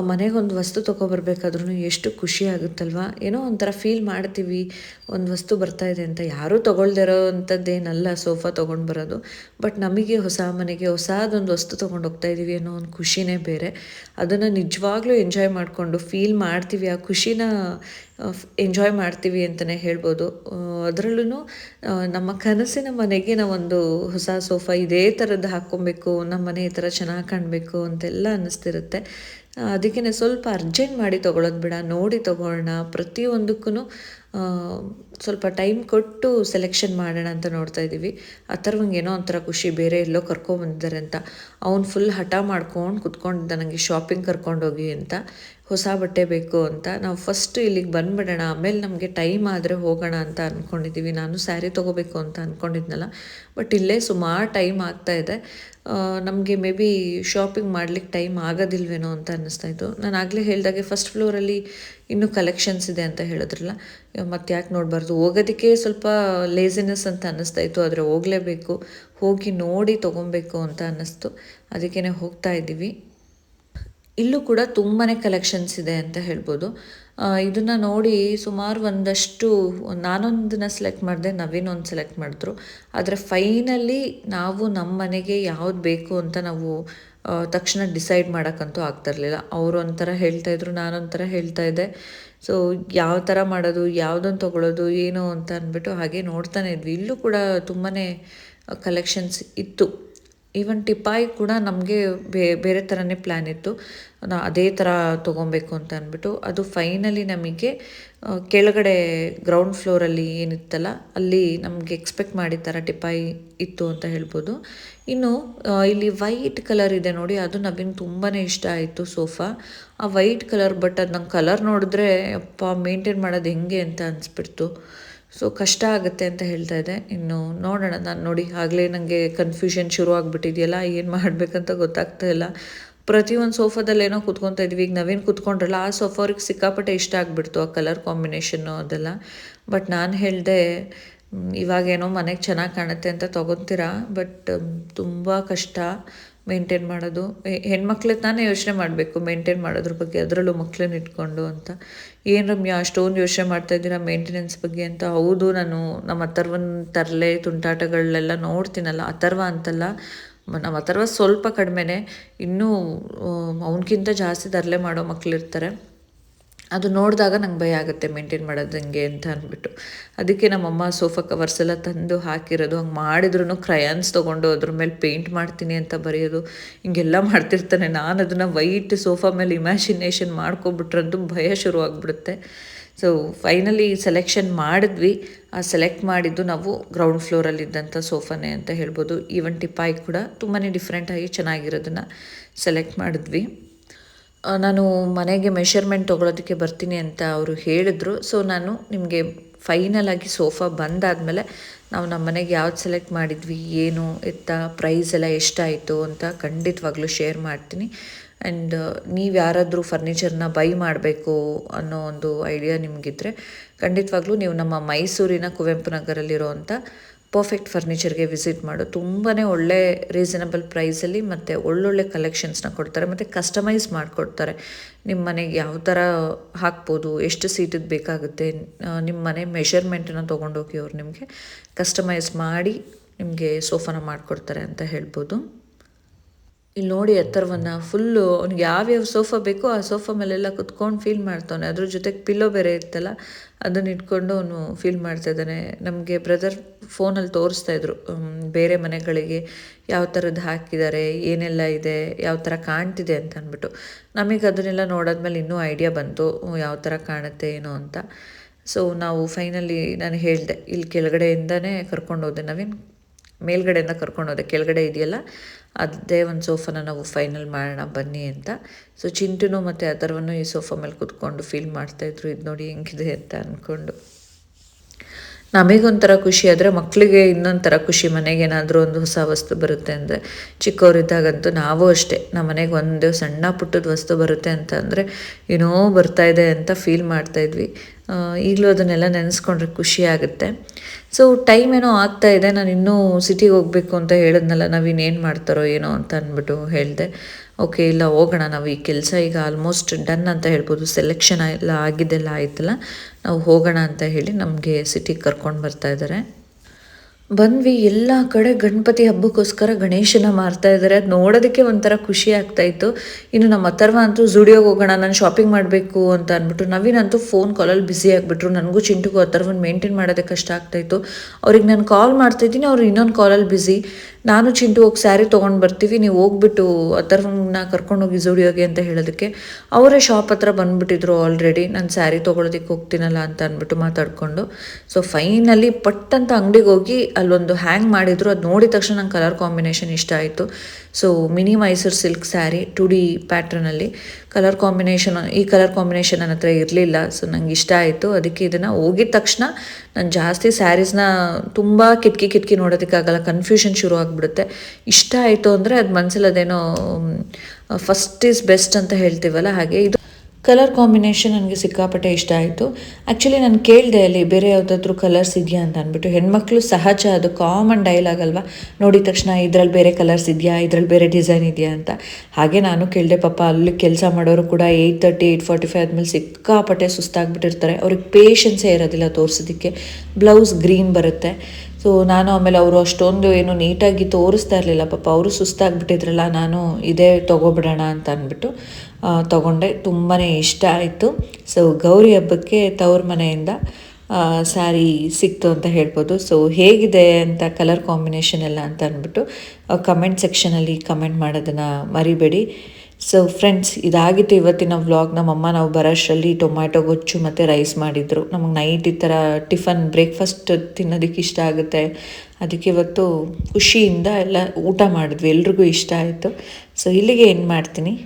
ಮನೆಗೊಂದು ವಸ್ತು ತೊಗೊಬರ್ಬೇಕಾದ್ರೂ ಎಷ್ಟು ಖುಷಿ ಆಗುತ್ತಲ್ವ? ಏನೋ ಒಂಥರ ಫೀಲ್ ಮಾಡ್ತೀವಿ, ಒಂದು ವಸ್ತು ಬರ್ತಾ ಇದೆ ಅಂತ. ಯಾರೂ ತೊಗೊಳ್ದಿರೋ ಅಂಥದ್ದೇನಲ್ಲ ಸೋಫಾ ತೊಗೊಂಡು ಬರೋದು. ಬಟ್ ನಮಗೆ ಹೊಸ ಮನೆಗೆ ಹೊಸದೊಂದು ವಸ್ತು ತೊಗೊಂಡು ಹೋಗ್ತಾ ಇದ್ದೀವಿ ಅನ್ನೋ ಒಂದು ಖುಷಿನೇ ಬೇರೆ. ಅದನ್ನು ನಿಜವಾಗ್ಲೂ ಎಂಜಾಯ್ ಮಾಡಿಕೊಂಡು ಫೀಲ್ ಮಾಡ್ತೀವಿ. ಆ ಖುಷಿನ ಎಂಜಾಯ್ ಮಾಡ್ತೀವಿ ಅಂತಲೇ ಹೇಳ್ಬೋದು. ಅದರಲ್ಲೂ ನಮ್ಮ ಕನಸಿನ ಮನೆಗೆ ನಾವೊಂದು ಹೊಸ ಸೋಫಾ ಇದೇ ಥರದ್ದು ಹಾಕ್ಕೊಬೇಕು ನಮ್ಮ ಮನೆ ಈ ಥರ ಚೆನ್ನಾಗಿ ಕಾಣಬೇಕು ಅಂತೆಲ್ಲ ಅನ್ನಿಸ್ತಿರುತ್ತೆ ಅದಕ್ಕೆ ಸ್ವಲ್ಪ ಅರ್ಜೆಂಟ್ ಮಾಡಿ ತೊಗೊಳೋದು ಬಿಡ, ನೋಡಿ ತೊಗೊಳ್ಳೋಣ ಪ್ರತಿಯೊಂದಕ್ಕೂ ಸ್ವಲ್ಪ ಟೈಮ್ ಕೊಟ್ಟು ಸೆಲೆಕ್ಷನ್ ಮಾಡೋಣ ಅಂತ ನೋಡ್ತಾ ಇದ್ದೀವಿ ಅಥರ್ವಂಗೆ ಏನೋ ಒಂಥರ ಖುಷಿ, ಬೇರೆ ಎಲ್ಲೋ ಕರ್ಕೊಂಬಂದಿದ್ದಾರೆ ಅಂತ. ಅವ್ನು ಫುಲ್ ಹಠ ಮಾಡ್ಕೊಂಡು ಕುತ್ಕೊಂಡಿದ್ದ ನನಗೆ ಶಾಪಿಂಗ್ ಕರ್ಕೊಂಡೋಗಿ ಅಂತ. ಹೊಸ ಬಟ್ಟೆ ಬೇಕು ಅಂತ. ನಾವು ಫಸ್ಟ್ ಇಲ್ಲಿಗೆ ಬಂದುಬಿಡೋಣ. ಆಮೇಲೆ ನಮಗೆ ಟೈಮ್ ಆದರೆ ಹೋಗೋಣ ಅಂತ ಅಂದ್ಕೊಂಡಿದ್ದೀವಿ ನಾನು ಸ್ಯಾರಿ ತೊಗೋಬೇಕು ಅಂತ ಅಂದ್ಕೊಂಡಿದ್ನಲ್ಲ ಬಟ್ ಇಲ್ಲೇ ಸುಮಾರು ಟೈಮ್ ಆಗ್ತಾ ಇದೆ. ನಮಗೆ ಮೇ ಬಿ ಶಾಪಿಂಗ್ ಮಾಡ್ಲಿಕ್ಕೆ ಟೈಮ್ ಆಗೋದಿಲ್ವೇನೋ ಅಂತ ಅನ್ನಿಸ್ತಾ ಇತ್ತು. ನಾನು ಆಗಲೇ ಹೇಳಿದಾಗೆ ಫಸ್ಟ್ ಫ್ಲೋರಲ್ಲಿ ಇನ್ನೂ ಕಲೆಕ್ಷನ್ಸ್ ಇದೆ ಅಂತ ಹೇಳಿದ್ರಲ್ಲ ಮತ್ತೆ ಯಾಕೆ ನೋಡಬಾರ್ದು? ಹೋಗೋದಕ್ಕೆ ಸ್ವಲ್ಪ ಲೇಸಿನೆಸ್ ಅಂತ ಅನ್ನಿಸ್ತಾ ಇತ್ತು, ಆದರೆ ಹೋಗಲೇಬೇಕು. ಹೋಗಿ ನೋಡಿ ತೊಗೊಬೇಕು ಅಂತ ಅನ್ನಿಸ್ತು. ಅದಕ್ಕೇ ಹೋಗ್ತಾ ಇದ್ದೀವಿ. ಇಲ್ಲೂ ಕೂಡ ತುಂಬಾ ಕಲೆಕ್ಷನ್ಸ್ ಇದೆ ಅಂತ ಹೇಳ್ಬೋದು. ಇದನ್ನು ನೋಡಿ ಸುಮಾರು ಒಂದಷ್ಟು, ನಾನೊಂದನ್ನ ಸೆಲೆಕ್ಟ್ ಮಾಡಿದೆ, ನವೀನ್ ಒಂದು ಸೆಲೆಕ್ಟ್ ಮಾಡಿದ್ರು. ಆದರೆ ಫೈನಲಿ ನಾವು ನಮ್ಮ ಮನೆಗೆ ಯಾವ್ದು ಬೇಕು ಅಂತ ನಾವು ತಕ್ಷಣ ಡಿಸೈಡ್ ಮಾಡೋಕ್ಕಂತೂ ಆಗ್ತಿರ್ಲಿಲ್ಲ ಅವರು ಒಂಥರ ಹೇಳ್ತಾ ಇದ್ರು ನಾನೊಂಥರ ಹೇಳ್ತಾ ಇದ್ದೆ. ಸೊ ಯಾವ ಥರ ಮಾಡೋದು ಯಾವುದನ್ನು ತೊಗೊಳೋದು, ಏನು ಅಂತ ಅಂದ್ಬಿಟ್ಟು ಹಾಗೆ ನೋಡ್ತಾನೆ ಇದ್ವಿ. ಇಲ್ಲೂ ಕೂಡ ತುಂಬಾ ಕಲೆಕ್ಷನ್ಸ್ ಇತ್ತು. ಈವನ್ ಟಿಪಾಯಿ ಕೂಡ ನಮಗೆ ಬೇರೆ ಥರನೇ ಪ್ಲ್ಯಾನ್ ಇತ್ತು. ನಾ ಅದೇ ಥರ ತೊಗೊಬೇಕು ಅಂತ ಅಂದ್ಬಿಟ್ಟು ಅದು ಫೈನಲಿ ನಮಗೆ ಕೆಳಗಡೆ ಗ್ರೌಂಡ್ ಫ್ಲೋರಲ್ಲಿ ಏನಿತ್ತಲ್ಲ, ಅಲ್ಲಿ ನಮಗೆ ಎಕ್ಸ್ಪೆಕ್ಟ್ ಮಾಡಿದ ಥರ ಟಿಪಾಯಿ ಇತ್ತು ಅಂತ ಹೇಳ್ಬೋದು. ಇನ್ನು ಇಲ್ಲಿ ವೈಟ್ ಕಲರ್ ಇದೆ ನೋಡಿ, ಅದು ನವೀನ್ ತುಂಬಾ ಇಷ್ಟ ಆಯಿತು ಸೋಫಾ ಆ ವೈಟ್ ಕಲರ್ ಬಟ್ ಅದು ನಂಗೆ ಕಲರ್ ನೋಡಿದ್ರೆ ಅಪ್ಪ ಮೇಂಟೈನ್ ಮಾಡೋದು ಹೆಂಗೆ ಅಂತ ಅನಿಸ್ಬಿಡ್ತು. ಸೊ ಕಷ್ಟ ಆಗುತ್ತೆ ಅಂತ ಹೇಳ್ತಾ ಇದೆ ಇನ್ನು ನೋಡೋಣ, ನಾನು ನೋಡಿ, ಆಗಲೇ ನನಗೆ ಕನ್ಫ್ಯೂಷನ್ ಶುರು ಆಗಿಬಿಟ್ಟಿದೆಯಲ್ಲ, ಏನು ಮಾಡಬೇಕಂತ ಗೊತ್ತಾಗ್ತಾ ಇಲ್ಲ. ಪ್ರತಿಯೊಂದು ಸೋಫಾದಲ್ಲಿ ಏನೋ ಕುತ್ಕೊತಾ ಇದ್ವಿ. ಈಗ ನವೀನ್ ಕೂತ್ಕೊಂಡ್ರಲ್ಲ, ಆ ಸೋಫಾ ಅವ್ರಿಗೆ ಸಿಕ್ಕಾಪಟ್ಟೆ ಇಷ್ಟ ಆಗಿಬಿಡ್ತು, ಆ ಕಲರ್ ಕಾಂಬಿನೇಷನ್ನು ಅದೆಲ್ಲ. ಬಟ್ ನಾನು ಹೇಳಿದೆ ಇವಾಗೇನೋ ಮನೆಗೆ ಚೆನ್ನಾಗಿ ಕಾಣುತ್ತೆ ಅಂತ ತೊಗೊತೀರಾ? ಬಟ್ ತುಂಬ ಕಷ್ಟ. ಮೇಂಟೈನ್ ಮಾಡೋದು. ಹೆಣ್ಮಕ್ಳು ತಾನೇ ಯೋಚನೆ ಮಾಡಬೇಕು ಮೇಂಟೈನ್ ಮಾಡೋದ್ರ ಬಗ್ಗೆ, ಅದರಲ್ಲೂ ಮಕ್ಳನ್ನ ಇಟ್ಕೊಂಡು ಅಂತ. ಏನು ರಮ್ಯಾ, ಅಷ್ಟೊಂದು ಯೋಚನೆ ಮಾಡ್ತಾ ಇದ್ದೀರಾ ಮೇಂಟೆನೆನ್ಸ್ ಬಗ್ಗೆ ಅಂತ? ಹೌದು, ನಾನು ನಮ್ಮ ಅಥರ್ವನ್ ತರಲೆ ತುಂಟಾಟಗಳನ್ನೆಲ್ಲ ನೋಡ್ತೀನಲ್ಲ, ಅಥರ್ವ ಅಂತಲ್ಲ ನಮ್ಮ ಅಥರ್ವ ಸ್ವಲ್ಪ ಕಡಿಮೆನೇ. ಇನ್ನೂ ಅವನಕ್ಕಿಂತ ಜಾಸ್ತಿ ತರಲೆ ಮಾಡೋ ಮಕ್ಳಿರ್ತಾರೆ. ಅದು ನೋಡಿದಾಗ ನಂಗೆ ಭಯ ಆಗುತ್ತೆ ಮೇಂಟೈನ್ ಮಾಡೋದು ಹಂಗೆ ಅಂತ ಅಂದ್ಬಿಟ್ಟು. ಅದಕ್ಕೆ ನಮ್ಮಮ್ಮ ಸೋಫಾ ಕವರ್ಸ್ ಎಲ್ಲ ತಂದು ಹಾಕಿರೋದು, ಹಂಗೆ ಮಾಡಿದ್ರು ಕ್ರಯಾನ್ಸ್ ತೊಗೊಂಡು ಅದ್ರ ಮೇಲೆ ಪೇಂಟ್ ಮಾಡ್ತೀನಿ ಅಂತ ಬರೆಯೋದು, ಹಿಂಗೆಲ್ಲ ಮಾಡ್ತಿರ್ತಾನೆ. ನಾನು ಅದನ್ನು ವೈಟ್ ಸೋಫಾ ಮೇಲೆ ಇಮ್ಯಾಜಿನೇಷನ್ ಮಾಡ್ಕೊಬಿಟ್ರಂತೂ ಭಯ ಶುರು ಆಗಿಬಿಡುತ್ತೆ. ಸೊ ಫೈನಲಿ ಸೆಲೆಕ್ಷನ್ ಮಾಡಿದ್ವಿ. ಆ ಸೆಲೆಕ್ಟ್ ಮಾಡಿದ್ದು ನಾವು ಗ್ರೌಂಡ್ ಫ್ಲೋರಲ್ಲಿದ್ದಂಥ ಸೋಫಾನೇ ಅಂತ ಹೇಳ್ಬೋದು. ಈವನ್ ಟಿಪಾಯಿ ಕೂಡ ತುಂಬಾ ಡಿಫ್ರೆಂಟಾಗಿ ಚೆನ್ನಾಗಿರೋದನ್ನು ಸೆಲೆಕ್ಟ್ ಮಾಡಿದ್ವಿ. ನಾನು ಮನೆಗೆ ಮೆಷರ್ಮೆಂಟ್ ತೊಗೊಳೋದಕ್ಕೆ ಬರ್ತೀನಿ ಅಂತ ಅವರು ಹೇಳಿದ್ರು. ಸೊ ನಾನು ನಿಮಗೆ ಫೈನಲ್ ಆಗಿ ಸೋಫಾ ಬಂದಾದಮೇಲೆ ನಾವು ನಮ್ಮ ಮನೆಗೆ ಯಾವ್ದು ಸೆಲೆಕ್ಟ್ ಮಾಡಿದ್ವಿ, ಏನು ಎತ್ತ ಪ್ರೈಸ್ ಎಲ್ಲ ಎಷ್ಟಾಯಿತು ಅಂತ ಖಂಡಿತವಾಗ್ಲೂ ಶೇರ್ ಮಾಡ್ತೀನಿ. ಆ್ಯಂಡ್ ನೀವು ಯಾರಾದರೂ ಫರ್ನಿಚರ್ನ ಬೈ ಮಾಡಬೇಕು ಅನ್ನೋ ಒಂದು ಐಡಿಯಾ ನಿಮಗಿದ್ರೆ ಖಂಡಿತವಾಗ್ಲೂ ನೀವು ನಮ್ಮ ಮೈಸೂರಿನ ಕುವೆಂಪು ನಗರಲ್ಲಿರುವಂಥ ಪರ್ಫೆಕ್ಟ್ ಫರ್ನಿಚರ್ಗೆ ವಿಸಿಟ್ ಮಾಡು. ತುಂಬಾ ಒಳ್ಳೆ ರೀಸನಬಲ್ ಪ್ರೈಸಲ್ಲಿ ಮತ್ತು ಒಳ್ಳೊಳ್ಳೆ ಕಲೆಕ್ಷನ್ಸ್ನ ಕೊಡ್ತಾರೆ. ಮತ್ತು ಕಸ್ಟಮೈಸ್ ಮಾಡಿಕೊಡ್ತಾರೆ. ನಿಮ್ಮ ಮನೆಗೆ ಯಾವ ಥರ ಹಾಕ್ಬೋದು, ಎಷ್ಟು ಸೀಟದ್ದು ಬೇಕಾಗುತ್ತೆ ನಿಮ್ಮ ಮನೆ ಮೆಷರ್ಮೆಂಟನ್ನು ತೊಗೊಂಡೋಗಿ ಅವ್ರು ನಿಮಗೆ ಕಸ್ಟಮೈಸ್ ಮಾಡಿ ನಿಮಗೆ ಸೋಫಾನ ಮಾಡಿಕೊಡ್ತಾರೆ ಅಂತ ಹೇಳ್ಬೋದು. ಇಲ್ಲಿ ನೋಡಿ ಎತ್ತರವನ್ನು ಫುಲ್ಲು ಅವ್ನಿಗೆ ಯಾವ್ಯಾವ ಸೋಫಾ ಬೇಕೋ ಆ ಸೋಫಾ ಮೇಲೆಲ್ಲ ಕುತ್ಕೊಂಡು ಫೀಲ್ ಮಾಡ್ತಾನೆ ಅದ್ರ ಜೊತೆಗೆ ಪಿಲ್ಲೋ ಬೇರೆ ಇತ್ತಲ್ಲ, ಅದನ್ನ ಇಟ್ಕೊಂಡು ಅವನು ಫೀಲ್ ಮಾಡ್ತಾ ಇದ್ದಾನೆ. ನಮಗೆ ಬ್ರದರ್ ಫೋನಲ್ಲಿ ತೋರಿಸ್ತಾ ಇದ್ರು ಬೇರೆ ಮನೆಗಳಿಗೆ ಯಾವ ಥರದ್ದು ಹಾಕಿದ್ದಾರೆ, ಏನೆಲ್ಲ ಇದೆ, ಯಾವ ಥರ ಕಾಣ್ತಿದೆ ಅಂತ ಅಂದ್ಬಿಟ್ಟು. ನಮಗೆ ಅದನ್ನೆಲ್ಲ ನೋಡಾದ್ಮೇಲೆ ಇನ್ನೂ ಐಡಿಯಾ ಬಂತು ಯಾವ ಥರ ಕಾಣುತ್ತೆ, ಏನೋ ಅಂತ. ಸೊ ನಾವು ಫೈನಲಿ ನಾನು ಹೇಳಿದೆ, ಇಲ್ಲಿ ಕೆಳಗಡೆಯಿಂದನೇ ಕರ್ಕೊಂಡು ಹೋದೆ. ನವೀನ್ ಮೇಲ್ಗಡೆಯಿಂದ ಕರ್ಕೊಂಡು ಹೋದೆ. ಕೆಳಗಡೆ ಇದೆಯಲ್ಲ ಅದೇ ಒಂದು ಸೋಫಾನ ನಾವು ಫೈನಲ್ ಮಾಡೋಣ, ಬನ್ನಿ ಅಂತ. ಸೊ ಚಿಂಟುನು ಮತ್ತು ಅಥರ್ವನು ಈ ಸೋಫಾ ಮೇಲೆ ಕೂತ್ಕೊಂಡು ಫೀಲ್ ಮಾಡ್ತಾಯಿದ್ರು ಇದು ನೋಡಿ ಹೆಂಗಿದೆ ಅಂತ ಅಂದ್ಕೊಂಡು ನಮಗೊಂಥರ ಖುಷಿ ಆದರೆ ಮಕ್ಕಳಿಗೆ ಇನ್ನೊಂಥರ ಖುಷಿ. ಮನೆಗೆ ಏನಾದರೂ ಒಂದು ಹೊಸ ವಸ್ತು ಬರುತ್ತೆ ಅಂದರೆ ಚಿಕ್ಕವರಿದ್ದಾಗಂತೂ ನಾವು ಅಷ್ಟೇ. ನಮ್ಮ ಮನೆಗೆ ಒಂದು ಸಣ್ಣ ಪುಟ್ಟದ ವಸ್ತು ಬರುತ್ತೆ ಅಂತ ಅಂದರೆ ಏನೋ ಬರ್ತಾ ಇದೆ ಅಂತ ಫೀಲ್ ಮಾಡ್ತಾಯಿದ್ವಿ ಈಗಲೂ ಅದನ್ನೆಲ್ಲ ನೆನೆಸ್ಕೊಂಡ್ರೆ ಖುಷಿ ಆಗುತ್ತೆ. ಸೊ ಟೈಮ್ ಏನೋ ಆಗ್ತಾ ಇದೆ, ನಾನು ಇನ್ನೂ ಸಿಟಿಗೆ ಹೋಗಬೇಕು ಅಂತ ಹೇಳಿದ್ನಲ್ಲ, ನಾವು ಇನ್ನೇನು ಮಾಡ್ತಾರೋ ಏನೋ ಅಂತ ಅಂದ್ಬಿಟ್ಟು ಹೇಳಿದೆ. ಓಕೆ ಇಲ್ಲ, ಹೋಗೋಣ, ನಾವು ಈ ಕೆಲಸ ಈಗ ಆಲ್ಮೋಸ್ಟ್ ಡನ್ ಅಂತ ಹೇಳ್ಬೋದು. ಸೆಲೆಕ್ಷನ್ ಎಲ್ಲ ಆಗಿದ್ದೆಲ್ಲ ಆಯ್ತಲ್ಲ, ನಾವು ಹೋಗೋಣ ಅಂತ ಹೇಳಿ ನಮಗೆ ಸಿಟಿಗೆ ಕರ್ಕೊಂಡು ಬರ್ತಾ ಇದ್ದಾರೆ ಬಂದ್ವಿ, ಎಲ್ಲ ಕಡೆ ಗಣಪತಿ ಹಬ್ಬಕ್ಕೋಸ್ಕರ ಗಣೇಶನ ಮಾರ್ತಾ ಇದ್ದಾರೆ ಅದು ನೋಡೋದಕ್ಕೆ ಒಂಥರ ಖುಷಿ ಆಗ್ತಾ ಇತ್ತು. ಇನ್ನು ನಮ್ಮ ಅಥರ್ವ ಅಂತೂ ಜುಡಿಯೋಗೆ ಹೋಗೋಣ, ನಾನು ಶಾಪಿಂಗ್ ಮಾಡಬೇಕು ಅಂತ ಅಂದ್ಬಿಟ್ಟು ನವೀನಂತೂ ಫೋನ್ ಕಾಲಲ್ಲಿ ಬ್ಯುಸಿ ಆಗಿಬಿಟ್ರು. ನನಗೂ ಚಿಂಟುಗೂ ಅಥರ್ವನ್ ಮೇಂಟೈನ್ ಮಾಡೋದಕ್ಕೆ ಕಷ್ಟ ಆಗ್ತಾಯಿತ್ತು ಅವ್ರಿಗೆ ನಾನು ಕಾಲ್ ಮಾಡ್ತಾಯಿದ್ದೀನಿ ಅವ್ರು ಇನ್ನೊಂದು ಕಾಲಲ್ಲಿ ಬ್ಯುಸಿ ನಾನು ಚಿಂಟು ಹೋಗಿ ಸ್ಯಾರಿ ತೊಗೊಂಡು ಬರ್ತೀವಿ, ನೀವು ಹೋಗ್ಬಿಟ್ಟು ಅಥರ್ವನ್ನ ಕರ್ಕೊಂಡೋಗಿ ಜುಡಿಯೋಗೆ ಅಂತ ಹೇಳೋದಕ್ಕೆ ಅವರೇ ಶಾಪ್ ಹತ್ರ ಬಂದುಬಿಟ್ಟಿದ್ರು ಆಲ್ರೆಡಿ ನಾನು ಸ್ಯಾರಿ ತೊಗೊಳೋದಕ್ಕೆ ಹೋಗ್ತೀನಲ್ಲ ಅಂತ ಅಂದ್ಬಿಟ್ಟು ಮಾತಾಡಿಕೊಂಡು. ಸೊ ಫೈನಲಿ ಪಟ್ ಅಂತ ಅಂಗಡಿಗೆ ಹೋಗಿ ಅಲ್ಲೊಂದು ಹ್ಯಾಂಗ್ ಮಾಡಿದ್ರು. ಅದು ನೋಡಿದ ತಕ್ಷಣ ನಂಗೆ ಕಲರ್ ಕಾಂಬಿನೇಷನ್ ಇಷ್ಟ ಆಯಿತು. So mini Mysore silk sari two D ಪ್ಯಾಟ್ರನಲ್ಲಿ colour combination ಈ ಕಲರ್ ಕಾಂಬಿನೇಷನ್ ನನ್ನ ಹತ್ರ ಇರಲಿಲ್ಲ. ಸೊ ನಂಗೆ ಇಷ್ಟ ಆಯಿತು. ಅದಕ್ಕೆ ಇದನ್ನು ಹೋಗಿದ ತಕ್ಷಣ ನಾನು ಜಾಸ್ತಿ ಸ್ಯಾರೀಸ್ನ ತುಂಬ ಕಿಟಕಿ ಕಿಟಕಿ ನೋಡೋದಕ್ಕಾಗಲ್ಲ. ಕನ್ಫ್ಯೂಷನ್ ಶುರು ಆಗಿಬಿಡುತ್ತೆ ಇಷ್ಟ ಆಯಿತು ಅಂದರೆ ಅದು ಮನಸ್ಸಲ್ಲಿ ಅದೇನೋ ಫಸ್ಟ್ ಈಸ್ ಬೆಸ್ಟ್ ಅಂತ ಹೇಳ್ತೀವಲ್ಲ ಹಾಗೆ. ಇದು ಕಲರ್ ಕಾಂಬಿನೇಷನ್ ನನಗೆ ಸಿಕ್ಕಾಪಟ್ಟೆ ಇಷ್ಟ ಆಯಿತು. ಆ್ಯಕ್ಚುಲಿ ನಾನು ಕೇಳಿದೆ ಅಲ್ಲಿ ಬೇರೆ ಯಾವುದಾದ್ರೂ ಕಲರ್ಸ್ ಇದೆಯಾ ಅಂತ ಅಂದ್ಬಿಟ್ಟು. ಹೆಣ್ಮಕ್ಳು ಸಹಜ ಅದು ಕಾಮನ್ ಡೈಲಾಗ್ ಅಲ್ವಾ? ನೋಡಿದ ತಕ್ಷಣ ಇದ್ರಲ್ಲಿ ಬೇರೆ ಕಲರ್ಸ್ ಇದೆಯಾ, ಇದ್ರಲ್ಲಿ ಬೇರೆ ಡಿಸೈನ್ ಇದೆಯಾ ಅಂತ. ಹಾಗೆ ನಾನು ಕೇಳಿದೆ, ಪಾಪ ಅಲ್ಲಿ ಕೆಲಸ ಮಾಡೋರು ಕೂಡ eight thirty eight forty five ಆದಮೇಲೆ ಸಿಕ್ಕಾಪಟ್ಟೆ ಸುಸ್ತಾಗ್ಬಿಟ್ಟಿರ್ತಾರೆ. ಅವ್ರಿಗೆ ಪೇಷನ್ಸೇ ಇರೋದಿಲ್ಲ ತೋರಿಸೋದಕ್ಕೆ. ಬ್ಲೌಸ್ ಗ್ರೀನ್ ಬರುತ್ತೆ. ಸೊ ನಾನು ಆಮೇಲೆ ಅವರು ಅಷ್ಟೊಂದು ಏನು ನೀಟಾಗಿ ತೋರಿಸ್ತಾ ಇರಲಿಲ್ಲ. ಪಾಪ ಅವರು ಸುಸ್ತಾಗಿಬಿಟ್ಟಿದ್ರಲ್ಲ, ನಾನು ಇದೇ ತೊಗೊಬಿಡೋಣ ಅಂತ ಅಂದ್ಬಿಟ್ಟು ತೊಗೊಂಡೆ. ತುಂಬಾ ಇಷ್ಟ ಆಯಿತು. ಸೊ ಗೌರಿ ಹಬ್ಬಕ್ಕೆ ತವ್ರ ಮನೆಯಿಂದ ಸ್ಯಾರಿ ಸಿಕ್ತು ಅಂತ ಹೇಳ್ಬೋದು. ಸೊ ಹೇಗಿದೆ ಅಂತ ಕಲರ್ ಕಾಂಬಿನೇಷನ್ ಎಲ್ಲ ಅಂತ ಅಂದ್ಬಿಟ್ಟು ಕಮೆಂಟ್ ಸೆಕ್ಷನಲ್ಲಿ ಕಮೆಂಟ್ ಮಾಡೋದನ್ನು ಮರಿಬೇಡಿ. ಸೊ ಫ್ರೆಂಡ್ಸ್ ಇದಾಗಿತ್ತು ಇವತ್ತಿನ ವ್ಲಾಗ್ ನಮ್ಮಮ್ಮ ನಾವು ಬರೋಷ್ಟರಲ್ಲಿ ಟೊಮ್ಯಾಟೊ ಗೊಚ್ಚು ಮತ್ತು ರೈಸ್ ಮಾಡಿದರು. ನಮಗೆ ನೈಟ್ ಈ ಥರ ಟಿಫನ್ ಬ್ರೇಕ್ಫಾಸ್ಟ್ ತಿನ್ನೋದಕ್ಕೆ ಇಷ್ಟ ಆಗುತ್ತೆ. ಅದಕ್ಕೆ ಇವತ್ತು ಖುಷಿಯಿಂದ ಎಲ್ಲ ಊಟ ಮಾಡಿದ್ವಿ. ಎಲ್ರಿಗೂ ಇಷ್ಟ ಆಯಿತು. ಸೊ ಇಲ್ಲಿಗೆ ಏನು ಮಾಡ್ತೀನಿ.